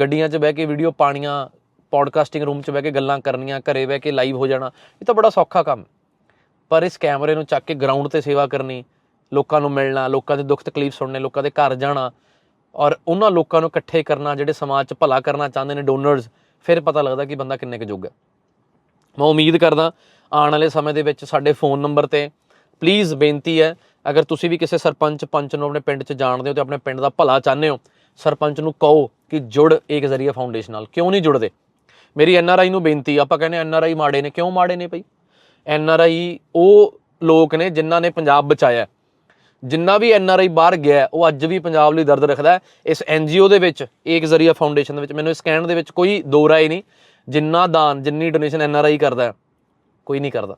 ਗੱਡੀਆਂ 'ਚ ਬਹਿ ਕੇ ਵੀਡੀਓ ਪਾਣੀਆਂ ਪੋਡਕਾਸਟਿੰਗ ਰੂਮ 'ਚ ਬਹਿ ਕੇ ਗੱਲਾਂ ਕਰਨੀਆਂ, ਘਰੇ ਬਹਿ ਕੇ ਲਾਈਵ ਹੋ ਜਾਣਾ, ਇਹ ਤਾਂ ਬੜਾ ਸੌਖਾ ਕੰਮ। ਪਰ ਇਸ ਕੈਮਰੇ ਨੂੰ ਚੱਕ ਕੇ ਗਰਾਊਂਡ ਤੇ ਸੇਵਾ ਕਰਨੀ, ਲੋਕਾਂ ਨੂੰ ਮਿਲਣਾ, ਲੋਕਾਂ ਦੇ ਦੁੱਖ ਤਕਲੀਫ ਸੁਣਨੇ, ਲੋਕਾਂ ਦੇ ਘਰ ਜਾਣਾ, ਔਰ ਉਹਨਾਂ ਲੋਕਾਂ ਨੂੰ ਇਕੱਠੇ ਕਰਨਾ, ਜਿਹੜੇ ਸਮਾਜ 'ਚ ਭਲਾ ਕਰਨਾ ਚਾਹੁੰਦੇ ਨੇ ਡੋਨਰਸ ਫਿਰ ਪਤਾ ਲੱਗਦਾ ਕਿ ਬੰਦਾ ਕਿੰਨੇ ਕੁ ਯੋਗ ਹੈ। ਮੈਂ ਉਮੀਦ ਕਰਦਾ, ਆਉਣ ਵਾਲੇ ਸਮੇਂ ਦੇ ਵਿੱਚ ਸਾਡੇ ਫੋਨ ਨੰਬਰ ਤੇ ਪਲੀਜ਼ ਬੇਨਤੀ ਹੈ, ਅਗਰ ਤੁਸੀਂ ਵੀ ਕਿਸੇ ਸਰਪੰਚ ਪੰਚ ਨੂੰ ਆਪਣੇ ਪਿੰਡ 'ਚ ਜਾਣਦੇ ਹੋ ਤੇ ਆਪਣੇ ਪਿੰਡ ਦਾ ਭਲਾ ਚਾਹੁੰਦੇ ਹੋ, ਸਰਪੰਚ ਨੂੰ ਕਹੋ ਕਿ ਜੁੜ ਏਕ ਜ਼ਰੀਆ ਫਾਊਂਡੇਸ਼ਨ ਨਾਲ। ਕਿਉਂ ਨਹੀਂ ਜੁੜਦੇ? ਮੇਰੀ ਐਨ ਆਰ ਆਈ ਨੂੰ ਬੇਨਤੀ ਆਪਾਂ ਕਹਿੰਦੇ ਐਨ ਆਰ ਆਈ ਮਾੜੇ ਨੇ। ਕਿਉਂ ਮਾੜੇ ਨੇ ਭਾਈ ਐਨ ਆਰ ਆਈ ਉਹ ਲੋਕ ਨੇ ਜਿਨ੍ਹਾਂ ਨੇ ਪੰਜਾਬ ਬਚਾਇਆ। ਜਿੰਨਾ ਵੀ ਐਨ ਆਰ ਆਈ ਬਾਹਰ ਗਿਆ, ਉਹ ਅੱਜ ਵੀ ਪੰਜਾਬ ਲਈ ਦਰਦ ਰੱਖਦਾ ਇਸ ਐਨ ਜੀ ਓ ਦੇ ਵਿੱਚ ਏਕ ਜ਼ਰੀਆ ਫਾਊਂਡੇਸ਼ਨ ਦੇ ਵਿੱਚ, ਮੈਨੂੰ ਇਸ ਕਹਿਣ ਦੇ ਵਿੱਚ ਕੋਈ ਦੋ ਰਾਏ ਨਹੀਂ। ਜਿੰਨਾ ਦਾਨ, ਜਿੰਨੀ ਡੋਨੇਸ਼ਨ ਐਨ ਆਰ ਆਈ ਕਰਦਾ ਕੋਈ ਨਹੀਂ ਕਰਦਾ।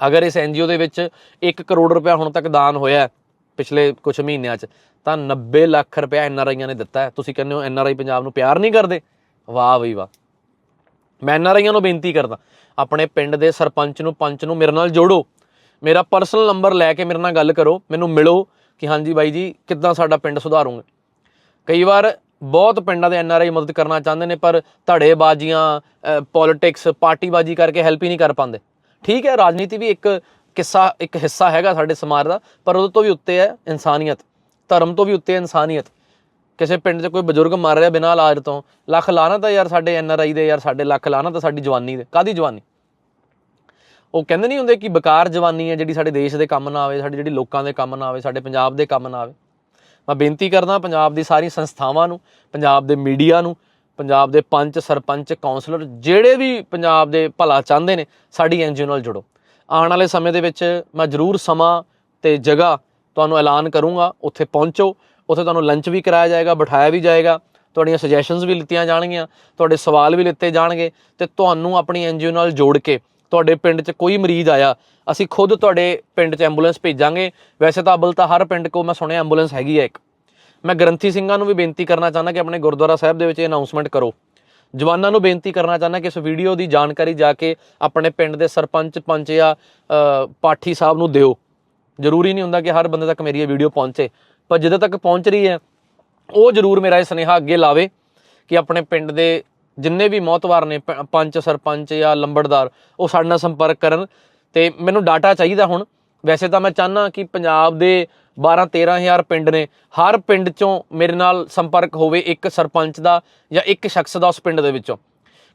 ਅਗਰ ਇਸ ਐਨ ਜੀ ਓ ਦੇ ਵਿੱਚ 1 ਕਰੋੜ ਰੁਪਇਆ ਹੁਣ ਤੱਕ ਦਾਨ ਹੋਇਆ ਪਿਛਲੇ ਕੁਝ ਮਹੀਨਿਆਂ 'ਚ, ਤਾਂ 90 ਲੱਖ ਰੁਪਇਆ ਐਨ ਆਰ ਆਈਆਂ ਨੇ ਦਿੱਤਾ ਤੁਸੀਂ ਕਹਿੰਦੇ ਹੋ ਐਨ ਆਰ ਆਈ ਪੰਜਾਬ ਨੂੰ ਪਿਆਰ ਨਹੀਂ ਕਰਦੇ? ਵਾਹ ਬਈ ਵਾਹ। ਮੈਂ ਐਨ ਆਰ ਆਈਆਂ ਨੂੰ ਬੇਨਤੀ ਕਰਦਾ, ਆਪਣੇ ਪਿੰਡ ਦੇ ਸਰਪੰਚ ਨੂੰ, ਪੰਚ ਨੂੰ ਮੇਰੇ ਨਾਲ ਜੋੜੋ। ਮੇਰਾ ਪਰਸਨਲ ਨੰਬਰ ਲੈ ਕੇ ਮੇਰੇ ਨਾਲ ਗੱਲ ਕਰੋ, ਮੈਨੂੰ ਮਿਲੋ ਕਿ ਹਾਂਜੀ ਬਾਈ ਜੀ, ਕਿੱਦਾਂ ਸਾਡਾ ਪਿੰਡ ਸੁਧਾਰੋਗੇ। ਕਈ ਵਾਰ ਬਹੁਤ ਪਿੰਡਾਂ ਦੇ ਐਨ ਆਰ ਆਈ ਮਦਦ ਕਰਨਾ ਚਾਹੁੰਦੇ ਨੇ, ਪਰ ਧੜੇਬਾਜ਼ੀਆਂ ਪੋਲਿਟਿਕਸ ਪਾਰਟੀਬਾਜ਼ੀ ਕਰਕੇ ਹੈਲਪ ਹੀ ਨਹੀਂ ਕਰ ਪਾਉਂਦੇ। ਠੀਕ ਹੈ, ਰਾਜਨੀਤੀ ਵੀ ਇੱਕ ਕਿੱਸਾ, ਇੱਕ ਹਿੱਸਾ ਹੈਗਾ ਸਾਡੇ ਸਮਾਜ ਦਾ, ਪਰ ਉਹਦੇ ਤੋਂ ਵੀ ਉੱਤੇ ਹੈ ਇਨਸਾਨੀਅਤ, ਧਰਮ ਤੋਂ ਵੀ ਉੱਤੇ ਹੈ ਇਨਸਾਨੀਅਤ। ਕਿਸੇ ਪਿੰਡ 'ਚ ਕੋਈ ਬਜ਼ੁਰਗ ਮਰ ਰਿਹਾ ਬਿਨਾਂ ਇਲਾਜ ਤੋਂ, ਲੱਖ ਲਾਣਾ ਤਾਂ ਯਾਰ ਸਾਡੇ ਐਨ ਆਰ ਆਈ ਦੇ, ਯਾਰ ਸਾਡੇ ਲੱਖ ਲਾਣਾ ਤਾਂ ਸਾਡੀ ਜਵਾਨੀ ਦੇ ਕਾਦੀ ਜਵਾਨੀ? ਉਹ ਕਹਿੰਦੇ ਨਹੀਂ ਹੁੰਦੇ ਕਿ ਬੇਕਾਰ ਜਵਾਨੀ ਹੈ ਜਿਹੜੀ ਸਾਡੇ ਦੇਸ਼ ਦੇ ਕੰਮ ਨਾ ਆਵੇ, ਸਾਡੇ ਜਿਹੜੀ ਲੋਕਾਂ ਦੇ ਕੰਮ ਨਾ ਆਵੇ, ਸਾਡੇ ਪੰਜਾਬ ਦੇ ਕੰਮ ਨਾ ਆਵੇ। ਮੈਂ ਬੇਨਤੀ ਕਰਦਾ ਪੰਜਾਬ ਦੀ ਸਾਰੀ ਸੰਸਥਾਵਾਂ ਨੂੰ, ਪੰਜਾਬ ਦੇ ਮੀਡੀਆ ਨੂੰ ਪੰਜਾਬ ਦੇ ਪੰਚ, ਸਰਪੰਚ ਕਾਉਂਸਲਰ ਜਿਹੜੇ ਵੀ ਪੰਜਾਬ ਦੇ ਭਲਾ ਚਾਹੁੰਦੇ ਨੇ, ਸਾਡੀ ਐਨਜੀਓ ਨਾਲ ਜੁੜੋ। ਆਉਣ ਵਾਲੇ ਸਮੇਂ ਦੇ ਵਿੱਚ ਮੈਂ ਜ਼ਰੂਰ ਸਮਾਂ ਤੇ ਜਗ੍ਹਾ ਤੁਹਾਨੂੰ ਐਲਾਨ ਕਰੂੰਗਾ, ਉੱਥੇ ਪਹੁੰਚੋ। ਉੱਥੇ ਤੁਹਾਨੂੰ ਲੰਚ ਵੀ ਕਰਾਇਆ ਜਾਏਗਾ, ਬਿਠਾਇਆ ਵੀ ਜਾਏਗਾ। ਤੁਹਾਡੀਆਂ ਸੁਜੈਸ਼ਨਸ ਵੀ ਲਿੱਤੀਆਂ ਜਾਣਗੀਆਂ, ਤੁਹਾਡੇ ਸਵਾਲ ਵੀ ਲਿੱਤੇ ਜਾਣਗੇ ਤੇ ਤੁਹਾਨੂੰ ਆਪਣੀ ਐਨਜੀਓ ਨਾਲ ਜੋੜ ਕੇ ਤੁਹਾਡੇ ਪਿੰਡ 'ਚ ਕੋਈ ਮਰੀਜ਼ ਆਇਆ, ਅਸੀਂ ਖੁਦ ਤੁਹਾਡੇ ਪਿੰਡ 'ਚ ਐਂਬੂਲੈਂਸ ਭੇਜਾਂਗੇ। ਵੈਸੇ ਤਾਂ ਅਬਲ ਤਾਂ ਹਰ ਪਿੰਡ ਕੋ ਮੈਂ ਸੁਣਿਆ ਐਂਬੂਲੈਂਸ ਹੈਗੀ ਹੈ ਇੱਕ। ਮੈਂ ਗ੍ਰੰਥੀ ਸਿੰਘਾਂ ਨੂੰ ਵੀ ਬੇਨਤੀ ਕਰਨਾ ਚਾਹੁੰਦਾ ਕਿ ਆਪਣੇ ਗੁਰਦੁਆਰਾ ਸਾਹਿਬ ਦੇ ਵਿੱਚ ਇਹ ਅਨਾਉਂਸਮੈਂਟ ਕਰੋ। ਜਵਾਨਾਂ ਨੂੰ ਬੇਨਤੀ ਕਰਨਾ ਚਾਹੁੰਦਾ ਕਿ ਇਸ ਵੀਡੀਓ ਦੀ ਜਾਣਕਾਰੀ ਜਾ ਕੇ ਆਪਣੇ ਪਿੰਡ ਦੇ ਸਰਪੰਚ, ਪੰਚ ਜਾਂ ਪਾਠੀ ਸਾਹਿਬ ਨੂੰ ਦਿਓ। ਜ਼ਰੂਰੀ ਨਹੀਂ ਹੁੰਦਾ ਕਿ ਹਰ ਬੰਦੇ ਤੱਕ ਮੇਰੀ ਇਹ ਵੀਡੀਓ ਪਹੁੰਚੇ। ਪਰ ਜਿੱਦੇ ਤੱਕ ਪਹੁੰਚ ਰਹੀ ਹੈ, ਉਹ ਜ਼ਰੂਰ ਮੇਰਾ ਇਹ ਸੁਨੇਹਾ ਅੱਗੇ ਲਾਵੇ ਕਿ ਆਪਣੇ ਪਿੰਡ ਦੇ ਜਿੰਨੇ ਵੀ ਮੌਤਵਾਰ ਨੇ ਪੰਚ, ਸਰਪੰਚ ਜਾਂ ਲੰਬੜਦਾਰ, ਉਹ ਸਾਡੇ ਨਾਲ ਸੰਪਰਕ ਕਰਨ। ਤੇ ਮੈਨੂੰ ਡਾਟਾ ਚਾਹੀਦਾ ਹੁਣ। ਵੈਸੇ ਤਾਂ ਮੈਂ ਚਾਹਨਾ ਕਿ ਪੰਜਾਬ ਦੇ 12 13000 ਪਿੰਡ ਨੇ। ਹਰ ਪਿੰਡ ਚੋਂ ਮੇਰੇ ਨਾਲ ਸੰਪਰਕ ਹੋਵੇ ਇੱਕ ਸਰਪੰਚ ਦਾ ਜਾਂ ਇੱਕ ਸ਼ਖਸ ਦਾ ਉਸ ਪਿੰਡ ਦੇ ਵਿੱਚੋਂ।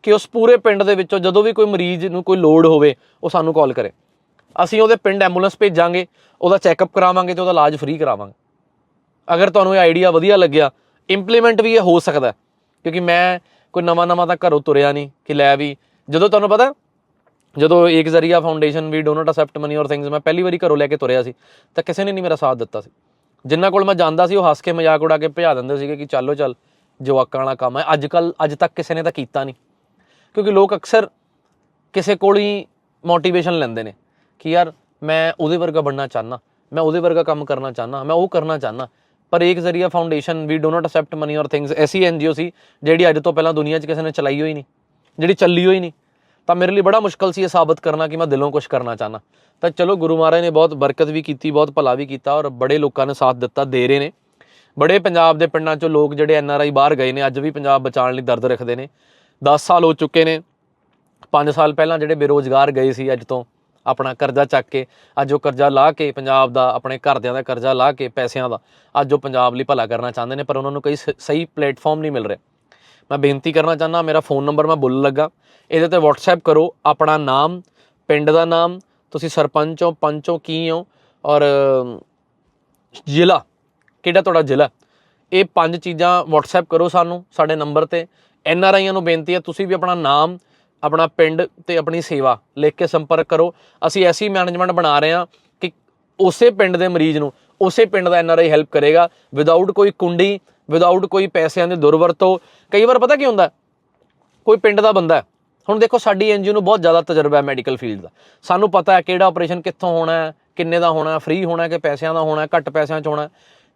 ਕਿ ਉਸ ਪੂਰੇ ਪਿੰਡ ਦੇ ਵਿੱਚੋਂ ਜਦੋਂ ਵੀ ਕੋਈ ਮਰੀਜ਼ ਨੂੰ ਕੋਈ ਲੋੜ ਹੋਵੇ, ਉਹ ਸਾਨੂੰ ਕਾਲ ਕਰੇ। ਅਸੀਂ ਉਹਦੇ ਪਿੰਡ ਐਂਬੂਲੈਂਸ ਭੇਜਾਂਗੇ, ਉਹਦਾ ਚੈੱਕਅਪ ਕਰਾਵਾਂਗੇ ਤੇ ਉਹਦਾ ਇਲਾਜ ਫ੍ਰੀ ਕਰਾਵਾਂਗੇ। ਅਗਰ ਤੁਹਾਨੂੰ ਇਹ ਆਈਡੀਆ ਵਧੀਆ ਲੱਗਿਆ ਇੰਪਲੀਮੈਂਟ ਵੀ ਇਹ ਹੋ ਸਕਦਾ ਕਿਉਂਕਿ ਮੈਂ ਕੋਈ ਨਵਾਂ ਨਵਾਂ ਤਾਂ ਘਰੋਂ ਤੁਰਿਆ ਨਹੀਂ ਕਿ ਲੈ ਵੀ, ਜਦੋਂ ਤੁਹਾਨੂੰ ਪਤਾ ਜਦੋਂ Ek Zariya foundation we don't accept money or things ਮੈਂ ਪਹਿਲੀ ਵਾਰੀ ਘਰੋਂ ਲੈ ਕੇ ਤੁਰਿਆ ਸੀ, ਤਾਂ ਕਿਸੇ ਨੇ ਨਹੀਂ ਮੇਰਾ ਸਾਥ ਦਿੱਤਾ ਸੀ। ਜਿੰਨਾ ਕੋਲ ਮੈਂ ਜਾਂਦਾ ਸੀ, ਉਹ ਹੱਸ ਕੇ ਮਜ਼ਾਕ ਉਡਾ ਕੇ ਭਜਾ ਦਿੰਦੇ ਸੀਗੇ ਕਿ ਚੱਲੋ ਚੱਲ, ਜਵਾਕਾਂ ਵਾਲਾ ਕੰਮ ਹੈ। ਅੱਜ ਕੱਲ ਅੱਜ ਤੱਕ ਕਿਸੇ ਨੇ ਤਾਂ ਕੀਤਾ ਨਹੀਂ। ਕਿਉਂਕਿ ਲੋਕ ਅਕਸਰ ਕਿਸੇ ਕੋਲ ਹੀ ਮੋਟੀਵੇਸ਼ਨ ਲੈਂਦੇ ਨੇ ਕਿ ਯਾਰ ਮੈਂ ਉਹਦੇ ਵਰਗਾ ਬਣਨਾ ਚਾਹਨਾ ਮੈਂ ਉਹਦੇ ਵਰਗਾ ਕੰਮ ਕਰਨਾ ਚਾਹਨਾ ਮੈਂ ਉਹ ਕਰਨਾ ਚਾਹਨਾ ਪਰ ਇੱਕ Zariya foundation we do not accept money or things SC NGO ਸੀ, ਜਿਹੜੀ ਅੱਜ ਤੋਂ ਪਹਿਲਾਂ ਦੁਨੀਆ 'ਚ ਕਿਸੇ ਨੇ ਚਲਾਈ ਹੋਈ ਨਹੀਂ, ਜਿਹੜੀ ਚੱਲੀ ਹੋਈ ਨਹੀਂ। ਤਾਂ ਮੇਰੇ ਲਈ ਬੜਾ ਮੁਸ਼ਕਲ ਸੀ ਇਹ ਸਾਬਤ ਕਰਨਾ ਕਿ ਮੈਂ ਦਿਲੋਂ ਕੁਝ ਕਰਨਾ ਚਾਹਨਾ ਤਾਂ ਚਲੋ ਗੁਰੂ ਮਹਾਰਾਜ ਨੇ ਬਹੁਤ ਬਰਕਤ ਵੀ ਕੀਤੀ, ਬਹੁਤ ਭਲਾ ਵੀ ਕੀਤਾ ਔਰ ਬੜੇ ਲੋਕਾਂ ਨੇ ਸਾਥ ਦਿੱਤਾ, ਦੇ ਰਹੇ ਨੇ। ਬੜੇ ਪੰਜਾਬ ਦੇ ਪਿੰਡਾਂ 'ਚੋਂ ਲੋਕ ਜਿਹੜੇ ਐਨ ਆਰ ਆਈ ਬਾਹਰ ਗਏ ਨੇ, ਅੱਜ ਵੀ ਪੰਜਾਬ ਬਚਾਉਣ ਲਈ ਦਰਦ ਰੱਖਦੇ ਨੇ। 10 ਸਾਲ ਹੋ ਚੁੱਕੇ ਨੇ। 5 ਸਾਲ ਪਹਿਲਾਂ ਜਿਹੜੇ ਬੇਰੋਜ਼ਗਾਰ ਗਏ ਸੀ ਅੱਜ ਤੋਂ, ਆਪਣਾ ਕਰਜ਼ਾ ਚੱਕ ਕੇ, ਅੱਜ ਉਹ ਕਰਜ਼ਾ ਲਾ ਕੇ ਪੰਜਾਬ ਦਾ, ਆਪਣੇ ਘਰਦਿਆਂ ਦਾ ਕਰਜ਼ਾ ਲਾ ਕੇ ਪੈਸਿਆਂ ਦਾ, ਅੱਜ ਉਹ ਪੰਜਾਬ ਲਈ ਭਲਾ ਕਰਨਾ ਚਾਹੁੰਦੇ ਨੇ, ਪਰ ਉਹਨਾਂ ਨੂੰ ਕੋਈ ਸ- ਸਹੀ ਪਲੇਟਫਾਰਮ ਨਹੀਂ ਮਿਲ ਰਿਹਾ। ਮੈਂ ਬੇਨਤੀ ਕਰਨਾ ਚਾਹੁੰਦਾ, ਮੇਰਾ ਫੋਨ ਨੰਬਰ ਮੈਂ ਬੋਲਣ ਲੱਗਾ। ਇਹਦੇ ਤੇ WhatsApp ਕਰੋ, ਆਪਣਾ ਨਾਮ, ਪਿੰਡ ਦਾ ਨਾਮ, ਤੁਸੀਂ ਸਰਪੰਚ ਹੋ, ਪੰਚ ਹੋ, ਕੀ ਹੋ, ਔਰ, ਜ਼ਿਲ੍ਹਾ, ਕਿਹੜਾ ਤੁਹਾਡਾ ਜ਼ਿਲ੍ਹਾ? ਇਹ ਪੰਜ ਚੀਜ਼ਾਂ WhatsApp ਕਰੋ ਸਾਨੂੰ, ਸਾਡੇ ਨੰਬਰ ਤੇ। ਐਨ ਆਰ ਆਈਆਂ ਨੂੰ ਬੇਨਤੀ ਹੈ, ਤੁਸੀਂ ਵੀ ਆਪਣਾ ਨਾਮ, ਆਪਣਾ ਪਿੰਡ ਤੇ ਆਪਣੀ ਸੇਵਾ ਲਿਖ ਕੇ ਸੰਪਰਕ ਕਰੋ। ਅਸੀਂ ਐਸੀ ਮੈਨੇਜਮੈਂਟ ਬਣਾ ਰਹੇ ਹਾਂ ਕਿ ਉਸੇ ਪਿੰਡ ਦੇ ਮਰੀਜ਼ ਨੂੰ, ਉਸੇ ਪਿੰਡ ਦਾ ਐਨ ਆਰ ਆਈ ਹੈਲਪ ਕਰੇਗਾ। ਵਿਦਆਊਟ ਕੋਈ ਕੁੰਡੀ ਵਿਦਆਊਟ ਕੋਈ ਪੈਸਿਆਂ ਦੇ ਦੁਰਵਰਤੋਂ। ਕਈ ਵਾਰ ਪਤਾ ਕੀ ਹੁੰਦਾ? ਕੋਈ ਪਿੰਡ ਦਾ ਬੰਦਾ ਹੁਣ ਦੇਖੋ, ਸਾਡੀ ਐਨਜੀਓ ਨੂੰ ਬਹੁਤ ਜ਼ਿਆਦਾ ਤਜਰਬਾ ਹੈ ਮੈਡੀਕਲ ਫੀਲਡ ਦਾ। ਸਾਨੂੰ ਪਤਾ ਹੈ ਕਿਹੜਾ ਆਪਰੇਸ਼ਨ ਕਿੱਥੋਂ ਹੋਣਾ ਹੈ, ਕਿੰਨੇ ਦਾ ਹੋਣਾ ਹੈ ਫ੍ਰੀ ਹੋਣਾ ਕਿ ਪੈਸਿਆਂ ਦਾ ਹੋਣਾ ਘੱਟ ਪੈਸਿਆਂ 'ਚ ਹੋਣਾ ਹੈ।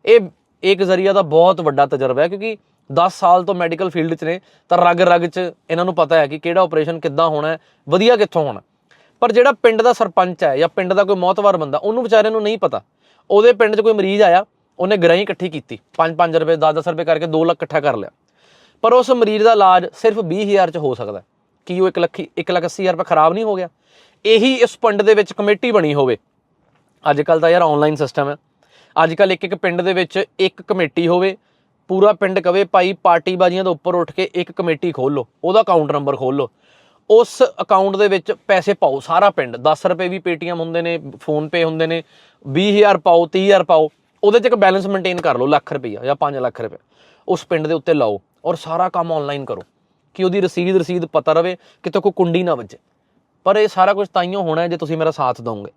ਇਹ, ਇੱਕ ਜ਼ਰੀਆ ਦਾ ਬਹੁਤ ਵੱਡਾ ਤਜਰਬਾ ਹੈ ਕਿਉਂਕਿ 10 ਸਾਲ ਤੋਂ ਮੈਡੀਕਲ ਫੀਲਡ 'ਚ ਨੇ, ਤਾਂ ਰਗ ਰਗ 'ਚ ਇਹਨਾਂ ਨੂੰ ਪਤਾ ਹੈ ਕਿ ਕਿਹੜਾ ਆਪਰੇਸ਼ਨ ਕਿੱਦਾਂ ਹੋਣਾ ਵਧੀਆ ਕਿੱਥੋਂ ਹੋਣਾ ਪਰ ਜਿਹੜਾ ਪਿੰਡ ਦਾ ਸਰਪੰਚ ਹੈ ਜਾਂ ਪਿੰਡ ਦਾ ਕੋਈ ਮੌਤਵਾਰ ਬੰਦਾ, ਉਹਨੂੰ ਵਿਚਾਰੇ ਨੂੰ ਨਹੀਂ ਪਤਾ। ਉਹਦੇ ਪਿੰਡ 'ਚ ਕੋਈ ਮਰੀਜ਼ ਆਇਆ ਉਹਨੇ ਗਰਾਈ ਇਕੱਠੀ ਕੀਤੀ 5-5 ਰੁਪਏ 10-10 ਰੁਪਏ ਕਰਕੇ 2 ਲੱਖ ਇਕੱਠਾ ਕਰ ਲਿਆ। ਪਰ ਉਸ ਮਰੀਜ਼ ਦਾ ਇਲਾਜ ਸਿਰਫ 20000 ਚ ਹੋ ਸਕਦਾ ਕੀ ਉਹ 1 ਲੱਖ 1 ਲੱਖ 80000 ਰੁਪਏ ਖਰਾਬ ਨਹੀਂ ਹੋ ਗਿਆ? ਇਹੀ ਇਸ ਪਿੰਡ ਦੇ ਵਿੱਚ ਕਮੇਟੀ ਬਣੀ ਹੋਵੇ। ਅੱਜ ਕੱਲ ਤਾਂ ਯਾਰ ਆਨਲਾਈਨ ਸਿਸਟਮ ਹੈ। ਅੱਜ ਕੱਲ ਇੱਕ ਇੱਕ ਪਿੰਡ ਦੇ ਵਿੱਚ ਇੱਕ ਕਮੇਟੀ ਹੋਵੇ। ਪੂਰਾ ਪਿੰਡ ਕਵੇ, ਭਾਈ ਪਾਰਟੀ ਬਾਜ਼ੀਆਂ ਤੋਂ ਉੱਪਰ ਉੱਠ ਕੇ ਇੱਕ ਕਮੇਟੀ ਖੋਲ ਲਓ ਉਹਦਾ ਅਕਾਊਂਟ ਨੰਬਰ ਖੋਲ ਲਓ ਉਸ ਅਕਾਊਂਟ ਦੇ ਵਿੱਚ ਪੈਸੇ ਪਾਓ, ਸਾਰਾ ਪਿੰਡ। 10 ਰੁਪਏ ਵੀ ਪੇਟੀਐਮ ਹੁੰਦੇ ਨੇ, ਫੋਨ ਪੇ ਹੁੰਦੇ ਨੇ। 20000 ਪਾਓ 30000 ਪਾਓ। ਉਹਦੇ 'ਚ ਇੱਕ ਬੈਲੈਂਸ ਮੇਨਟੇਨ ਕਰ ਲਓ, ਲੱਖ ਰੁਪਈਆ ਜਾਂ 5 ਲੱਖ ਰੁਪਏ ਉਸ ਪਿੰਡ ਦੇ ਉੱਤੇ ਲਾਓ ਔਰ ਸਾਰਾ ਕੰਮ ਆਨਲਾਈਨ ਕਰੋ ਕਿ ਉਹਦੀ ਰਸੀਦ ਰਸੀਦ ਪਤਾ ਰਵੇ, ਕਿਤੇ ਕੋਈ ਕੁੰਡੀ ਨਾ ਵੱਜੇ। ਪਰ ਇਹ ਸਾਰਾ ਕੁਝ ਤਾਈਓ ਹੋਣਾ ਜੇ ਤੁਸੀਂ ਮੇਰਾ ਸਾਥ ਦਿਓਗੇ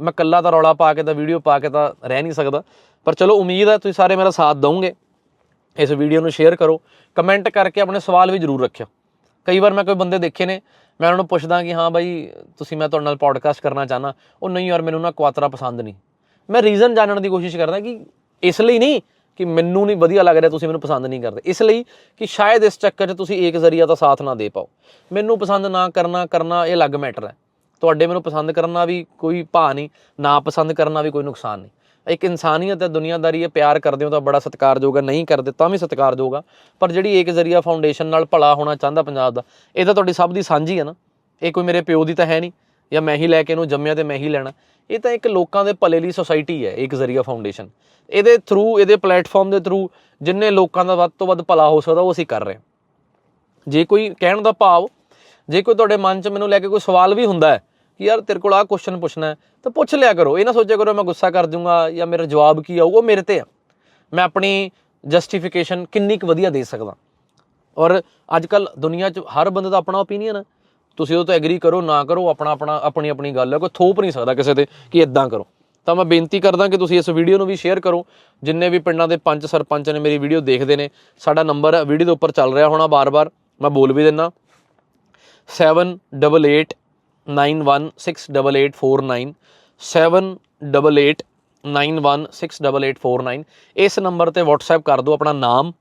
ਮੈਂ ਕੱਲਾ ਤਾਂ ਰੌਲਾ ਪਾ ਕੇ ਤਾਂ ਵੀਡੀਓ ਪਾ ਕੇ ਤਾਂ ਰਹਿ ਨਹੀਂ ਸਕਦਾ। ਪਰ ਚਲੋ, ਉਮੀਦ ਹੈ ਤੁਸੀਂ ਸਾਰੇ ਮੇਰਾ ਸਾਥ ਦਿਓਗੇ ਇਸ ਵੀਡੀਓ ਨੂੰ ਸ਼ੇਅਰ ਕਰੋ। ਕਮੈਂਟ ਕਰਕੇ ਆਪਣੇ ਸਵਾਲ ਵੀ ਜ਼ਰੂਰ ਰੱਖਿਓ। ਕਈ ਵਾਰ ਮੈਂ ਕੋਈ ਬੰਦੇ ਦੇਖੇ ਨੇ, ਮੈਂ ਉਹਨਾਂ ਨੂੰ ਪੁੱਛਦਾ ਕਿ ਹਾਂ ਬਾਈ, ਤੁਸੀਂ ਮੈਂ ਤੁਹਾਡੇ ਨਾਲ ਪੋਡਕਾਸਟ ਕਰਨਾ ਚਾਹਨਾ ਉਹ ਨਹੀਂ ਯਾਰ, ਮੈਨੂੰ ਨਾ ਕੁਆਤਰਾ ਪਸੰਦ ਨਹੀਂ। ਮੈਂ ਰੀਜ਼ਨ ਜਾਣਨ ਦੀ ਕੋਸ਼ਿਸ਼ ਕਰਦਾ ਕਿ ਇਸ ਲਈ ਨਹੀਂ ਕਿ ਮੈਨੂੰ ਨਹੀਂ ਵਧੀਆ ਲੱਗ ਰਿਹਾ, ਤੁਸੀਂ ਮੈਨੂੰ ਪਸੰਦ ਨਹੀਂ ਕਰਦੇ। ਇਸ ਲਈ ਕਿ ਸ਼ਾਇਦ ਇਸ ਚੱਕਰ 'ਚ ਤੁਸੀਂ ਇੱਕ ਜ਼ਰੀਆ ਦਾ ਸਾਥ ਨਾ ਦੇ ਪਾਓ। ਮੈਨੂੰ ਪਸੰਦ ਨਾ ਕਰਨਾ ਕਰਨਾ ਇਹ ਅਲੱਗ ਮੈਟਰ ਹੈ। ਤੁਹਾਡੇ ਮੈਨੂੰ ਪਸੰਦ ਕਰਨਾ ਵੀ ਕੋਈ ਭਾ ਨਹੀਂ, ਨਾ ਪਸੰਦ ਕਰਨਾ ਵੀ ਕੋਈ ਨੁਕਸਾਨ ਨਹੀਂ। ਇੱਕ ਇਨਸਾਨੀਅਤ ਹੈ, ਦੁਨੀਆਦਾਰੀ ਹੈ, ਪਿਆਰ ਕਰਦੇ ਹੋ ਤਾਂ ਬੜਾ ਸਤਿਕਾਰਯੋਗ ਹੈ, ਨਹੀਂ ਕਰਦੇ ਤਾਂ ਵੀ ਸਤਿਕਾਰਯੋਗ ਆ। ਪਰ ਜਿਹੜੀ ਏਕ ਜ਼ਰੀਆ ਫਾਊਂਡੇਸ਼ਨ ਨਾਲ ਭਲਾ ਹੋਣਾ ਚਾਹੁੰਦਾ ਪੰਜਾਬ ਦਾ, ਇਹ ਤਾਂ ਤੁਹਾਡੀ ਸਭ ਦੀ ਸਾਂਝੀ ਹੈ ਨਾ। ਇਹ ਕੋਈ ਮੇਰੇ ਪਿਓ ਦੀ ਤਾਂ ਹੈ ਨਹੀਂ। ਜਾਂ ਮੈਂ ਹੀ ਲੈ ਕੇ ਇਹਨੂੰ ਜੰਮਿਆ ਤੇ ਮੈਂ ਹੀ ਲੈਣਾ। ਇਹ ਤਾਂ ਇੱਕ ਲੋਕਾਂ ਦੇ ਭਲੇ ਲਈ ਸੋਸਾਇਟੀ ਹੈ, ਇੱਕ ਜ਼ਰੀਆ ਫਾਊਂਡੇਸ਼ਨ ਇਹਦੇ ਥਰੂ ਇਹਦੇ ਪਲੇਟਫਾਰਮ ਦੇ ਥਰੂ ਜਿੰਨੇ ਲੋਕਾਂ ਦਾ ਵੱਧ ਤੋਂ ਵੱਧ ਭਲਾ ਹੋ ਸਕਦਾ, ਉਹ ਅਸੀਂ ਕਰ ਰਹੇ ਹਾਂ। ਜੇ ਕੋਈ ਕਹਿਣ ਦਾ ਭਾਵ, ਜੇ ਕੋਈ ਤੁਹਾਡੇ ਮਨ 'ਚ ਮੈਨੂੰ ਲੈ ਕੇ ਕੋਈ ਸਵਾਲ ਵੀ ਹੁੰਦਾ ਹੈ ਕਿ ਯਾਰ ਤੇਰੇ ਕੋਲ ਆਹ ਕੁਐਸਚਨ ਪੁੱਛਣਾ ਹੈ, ਤਾਂ ਪੁੱਛ ਲਿਆ ਕਰੋ। ਇਹ ਨਾ ਸੋਚਿਆ ਕਰੋ, ਮੈਂ ਗੁੱਸਾ ਕਰ ਦੂੰਗਾ ਜਾਂ ਮੇਰਾ ਜਵਾਬ ਕੀ ਆਊਗਾ, ਉਹ ਮੇਰੇ ਤੇ ਆ। ਮੈਂ ਆਪਣੀ ਜਸਟੀਫਿਕੇਸ਼ਨ ਕਿੰਨੀ ਕੁ ਵਧੀਆ ਦੇ ਸਕਦਾ। ਔਰ ਅੱਜ ਕੱਲ ਦੁਨੀਆ 'ਚ ਹਰ ਬੰਦੇ ਦਾ ਆਪਣਾ ਓਪੀਨੀਅਨ ਹੈ। ਤੁਸੀਂ ਉਹਦੇ ਤੋਂ ਐਗਰੀ ਕਰੋ, ਨਾ ਕਰੋ, ਆਪਣਾ ਆਪਣਾ, ਆਪਣੀ ਆਪਣੀ ਗੱਲ ਹੈ, ਕੋਈ ਥੋਪ ਨਹੀਂ ਸਕਦਾ ਕਿਸੇ ਤੇ ਕਿ ਇਦਾਂ ਕਰੋ। ਤਾਂ ਮੈਂ ਬੇਨਤੀ ਕਰਦਾ ਕਿ ਤੁਸੀਂ ਇਸ ਵੀਡੀਓ ਨੂੰ ਵੀ ਸ਼ੇਅਰ ਕਰੋ। ਜਿੰਨੇ ਵੀ ਪਿੰਡਾਂ ਦੇ ਪੰਚ ਸਰਪੰਚ ਨੇ ਮੇਰੀ ਵੀਡੀਓ ਦੇਖਦੇ ਨੇ, ਸਾਡਾ ਨੰਬਰ ਵੀਡੀਓ ਦੇ ਉੱਪਰ ਚੱਲ ਰਿਹਾ ਹੋਣਾ ਬਾਰ-ਬਾਰ। ਮੈਂ ਬੋਲ ਵੀ ਦਿੰਨਾ 7889168849 7889168849 ਇਸ ਨੰਬਰ ਤੇ WhatsApp ਕਰ ਦਿਓ ਆਪਣਾ ਨਾਮ।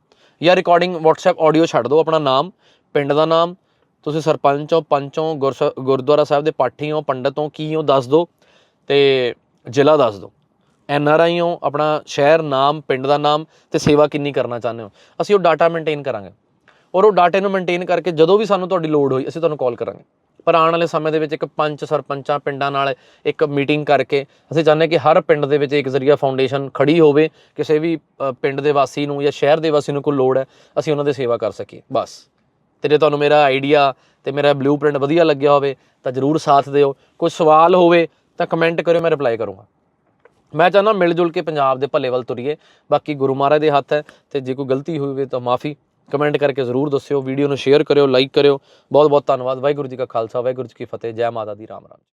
ਜਾਂ ਰਿਕਾਰਡਿੰਗ WhatsApp ਆਡੀਓ ਛੱਡ ਦਿਓ ਆਪਣਾ ਨਾਮ। ਪਿੰਡ ਦਾ ਨਾਮ। ਤੁਸੀਂ ਸਰਪੰਚ ਹੋ ਪੰਚ ਹੋ ਗੁਰਸ- ਗੁਰਦੁਆਰਾ ਸਾਹਿਬ ਦੇ ਪਾਠੀ ਹੋ ਪੰਡਤ ਹੋ ਕੀ ਹੋ ਦੱਸ ਦਿਓ ਤੇ ਜ਼ਿਲ੍ਹਾ ਦੱਸ ਦਿਓ। ਐਨ ਆਰ ਆਈ ਹੋ ਆਪਣਾ ਸ਼ਹਿਰ, ਨਾਮ, ਪਿੰਡ ਦਾ ਨਾਮ ਤੇ ਸੇਵਾ ਕਿੰਨੀ ਕਰਨਾ ਚਾਹੁੰਦੇ ਹੋ? ਅਸੀਂ ਉਹ ਡਾਟਾ ਮੇਨਟੇਨ ਕਰਾਂਗੇ। ਔਰ ਉਹ ਡਾਟੇ ਨੂੰ ਮੇਨਟੇਨ ਕਰਕੇ ਜਦੋਂ ਵੀ ਸਾਨੂੰ ਤੁਹਾਡੀ ਲੋੜ ਹੋਈ, ਅਸੀਂ ਤੁਹਾਨੂੰ ਕਾਲ ਕਰਾਂਗੇ। ਪਰ ਆਉਣ ਵਾਲੇ ਸਮੇਂ ਦੇ ਵਿੱਚ ਇੱਕ ਪੰਚ ਸਰਪੰਚਾਂ ਪਿੰਡਾਂ ਨਾਲ ਇੱਕ ਮੀਟਿੰਗ ਕਰਕੇ ਅਸੀਂ ਚਾਹੁੰਦੇ ਕਿ ਹਰ ਪਿੰਡ ਦੇ ਵਿੱਚ ਇੱਕ ਜ਼ਰੀਆ ਫਾਊਂਡੇਸ਼ਨ ਖੜੀ ਹੋਵੇ, ਕਿਸੇ ਵੀ ਪਿੰਡ ਦੇ ਵਾਸੀ ਨੂੰ ਜਾਂ ਸ਼ਹਿਰ ਦੇ ਵਾਸੀ ਨੂੰ ਕੋਈ ਲੋੜ ਹੈ, ਅਸੀਂ ਉਹਨਾਂ ਦੀ ਸੇਵਾ ਕਰ ਸਕੀਏ। ਬਸ। ਤੇ ਜੇ ਤੁਹਾਨੂੰ ਮੇਰਾ ਆਈਡੀਆ ਤੇ ਮੇਰਾ ਬਲੂਪ੍ਰਿੰਟ ਵਧੀਆ ਲੱਗਿਆ ਹੋਵੇ ਤਾਂ ਜਰੂਰ ਸਾਥ ਦਿਓ। ਕੋਈ ਸਵਾਲ ਹੋਵੇ ਤਾਂ ਕਮੈਂਟ ਕਰਿਓ, ਮੈਂ ਰਿਪਲਾਈ ਕਰੂੰਗਾ। ਮੈਂ ਚਾਹੁੰਦਾ ਮਿਲ ਜੁਲ ਕੇ ਪੰਜਾਬ ਦੇ ਭਲੇ ਵੱਲ ਤੁਰੀਏ। ਬਾਕੀ ਗੁਰੂ ਮਹਾਰਾਜ ਦੇ ਹੱਥ ਹੈ ਤੇ ਜੇ ਕੋਈ ਗਲਤੀ ਹੋਈ ਹੋਵੇ ਤਾਂ ਮਾਫੀ ਕਮੈਂਟ ਕਰਕੇ ਜ਼ਰੂਰ ਦੱਸਿਓ। ਵੀਡੀਓ ਨੂੰ ਸ਼ੇਅਰ ਕਰਿਓ ਲਾਈਕ ਕਰਿਓ। ਬਹੁਤ ਬਹੁਤ ਧੰਨਵਾਦ। ਵਾਹਿਗੁਰੂ ਜੀ ਕਾ ਖਾਲਸਾ, ਵਾਹਿਗੁਰੂ ਜੀ ਕੀ ਫਤਿਹ। ਜੈ ਮਾਤਾ ਦੀ ਰਾਮ ਰਾਮ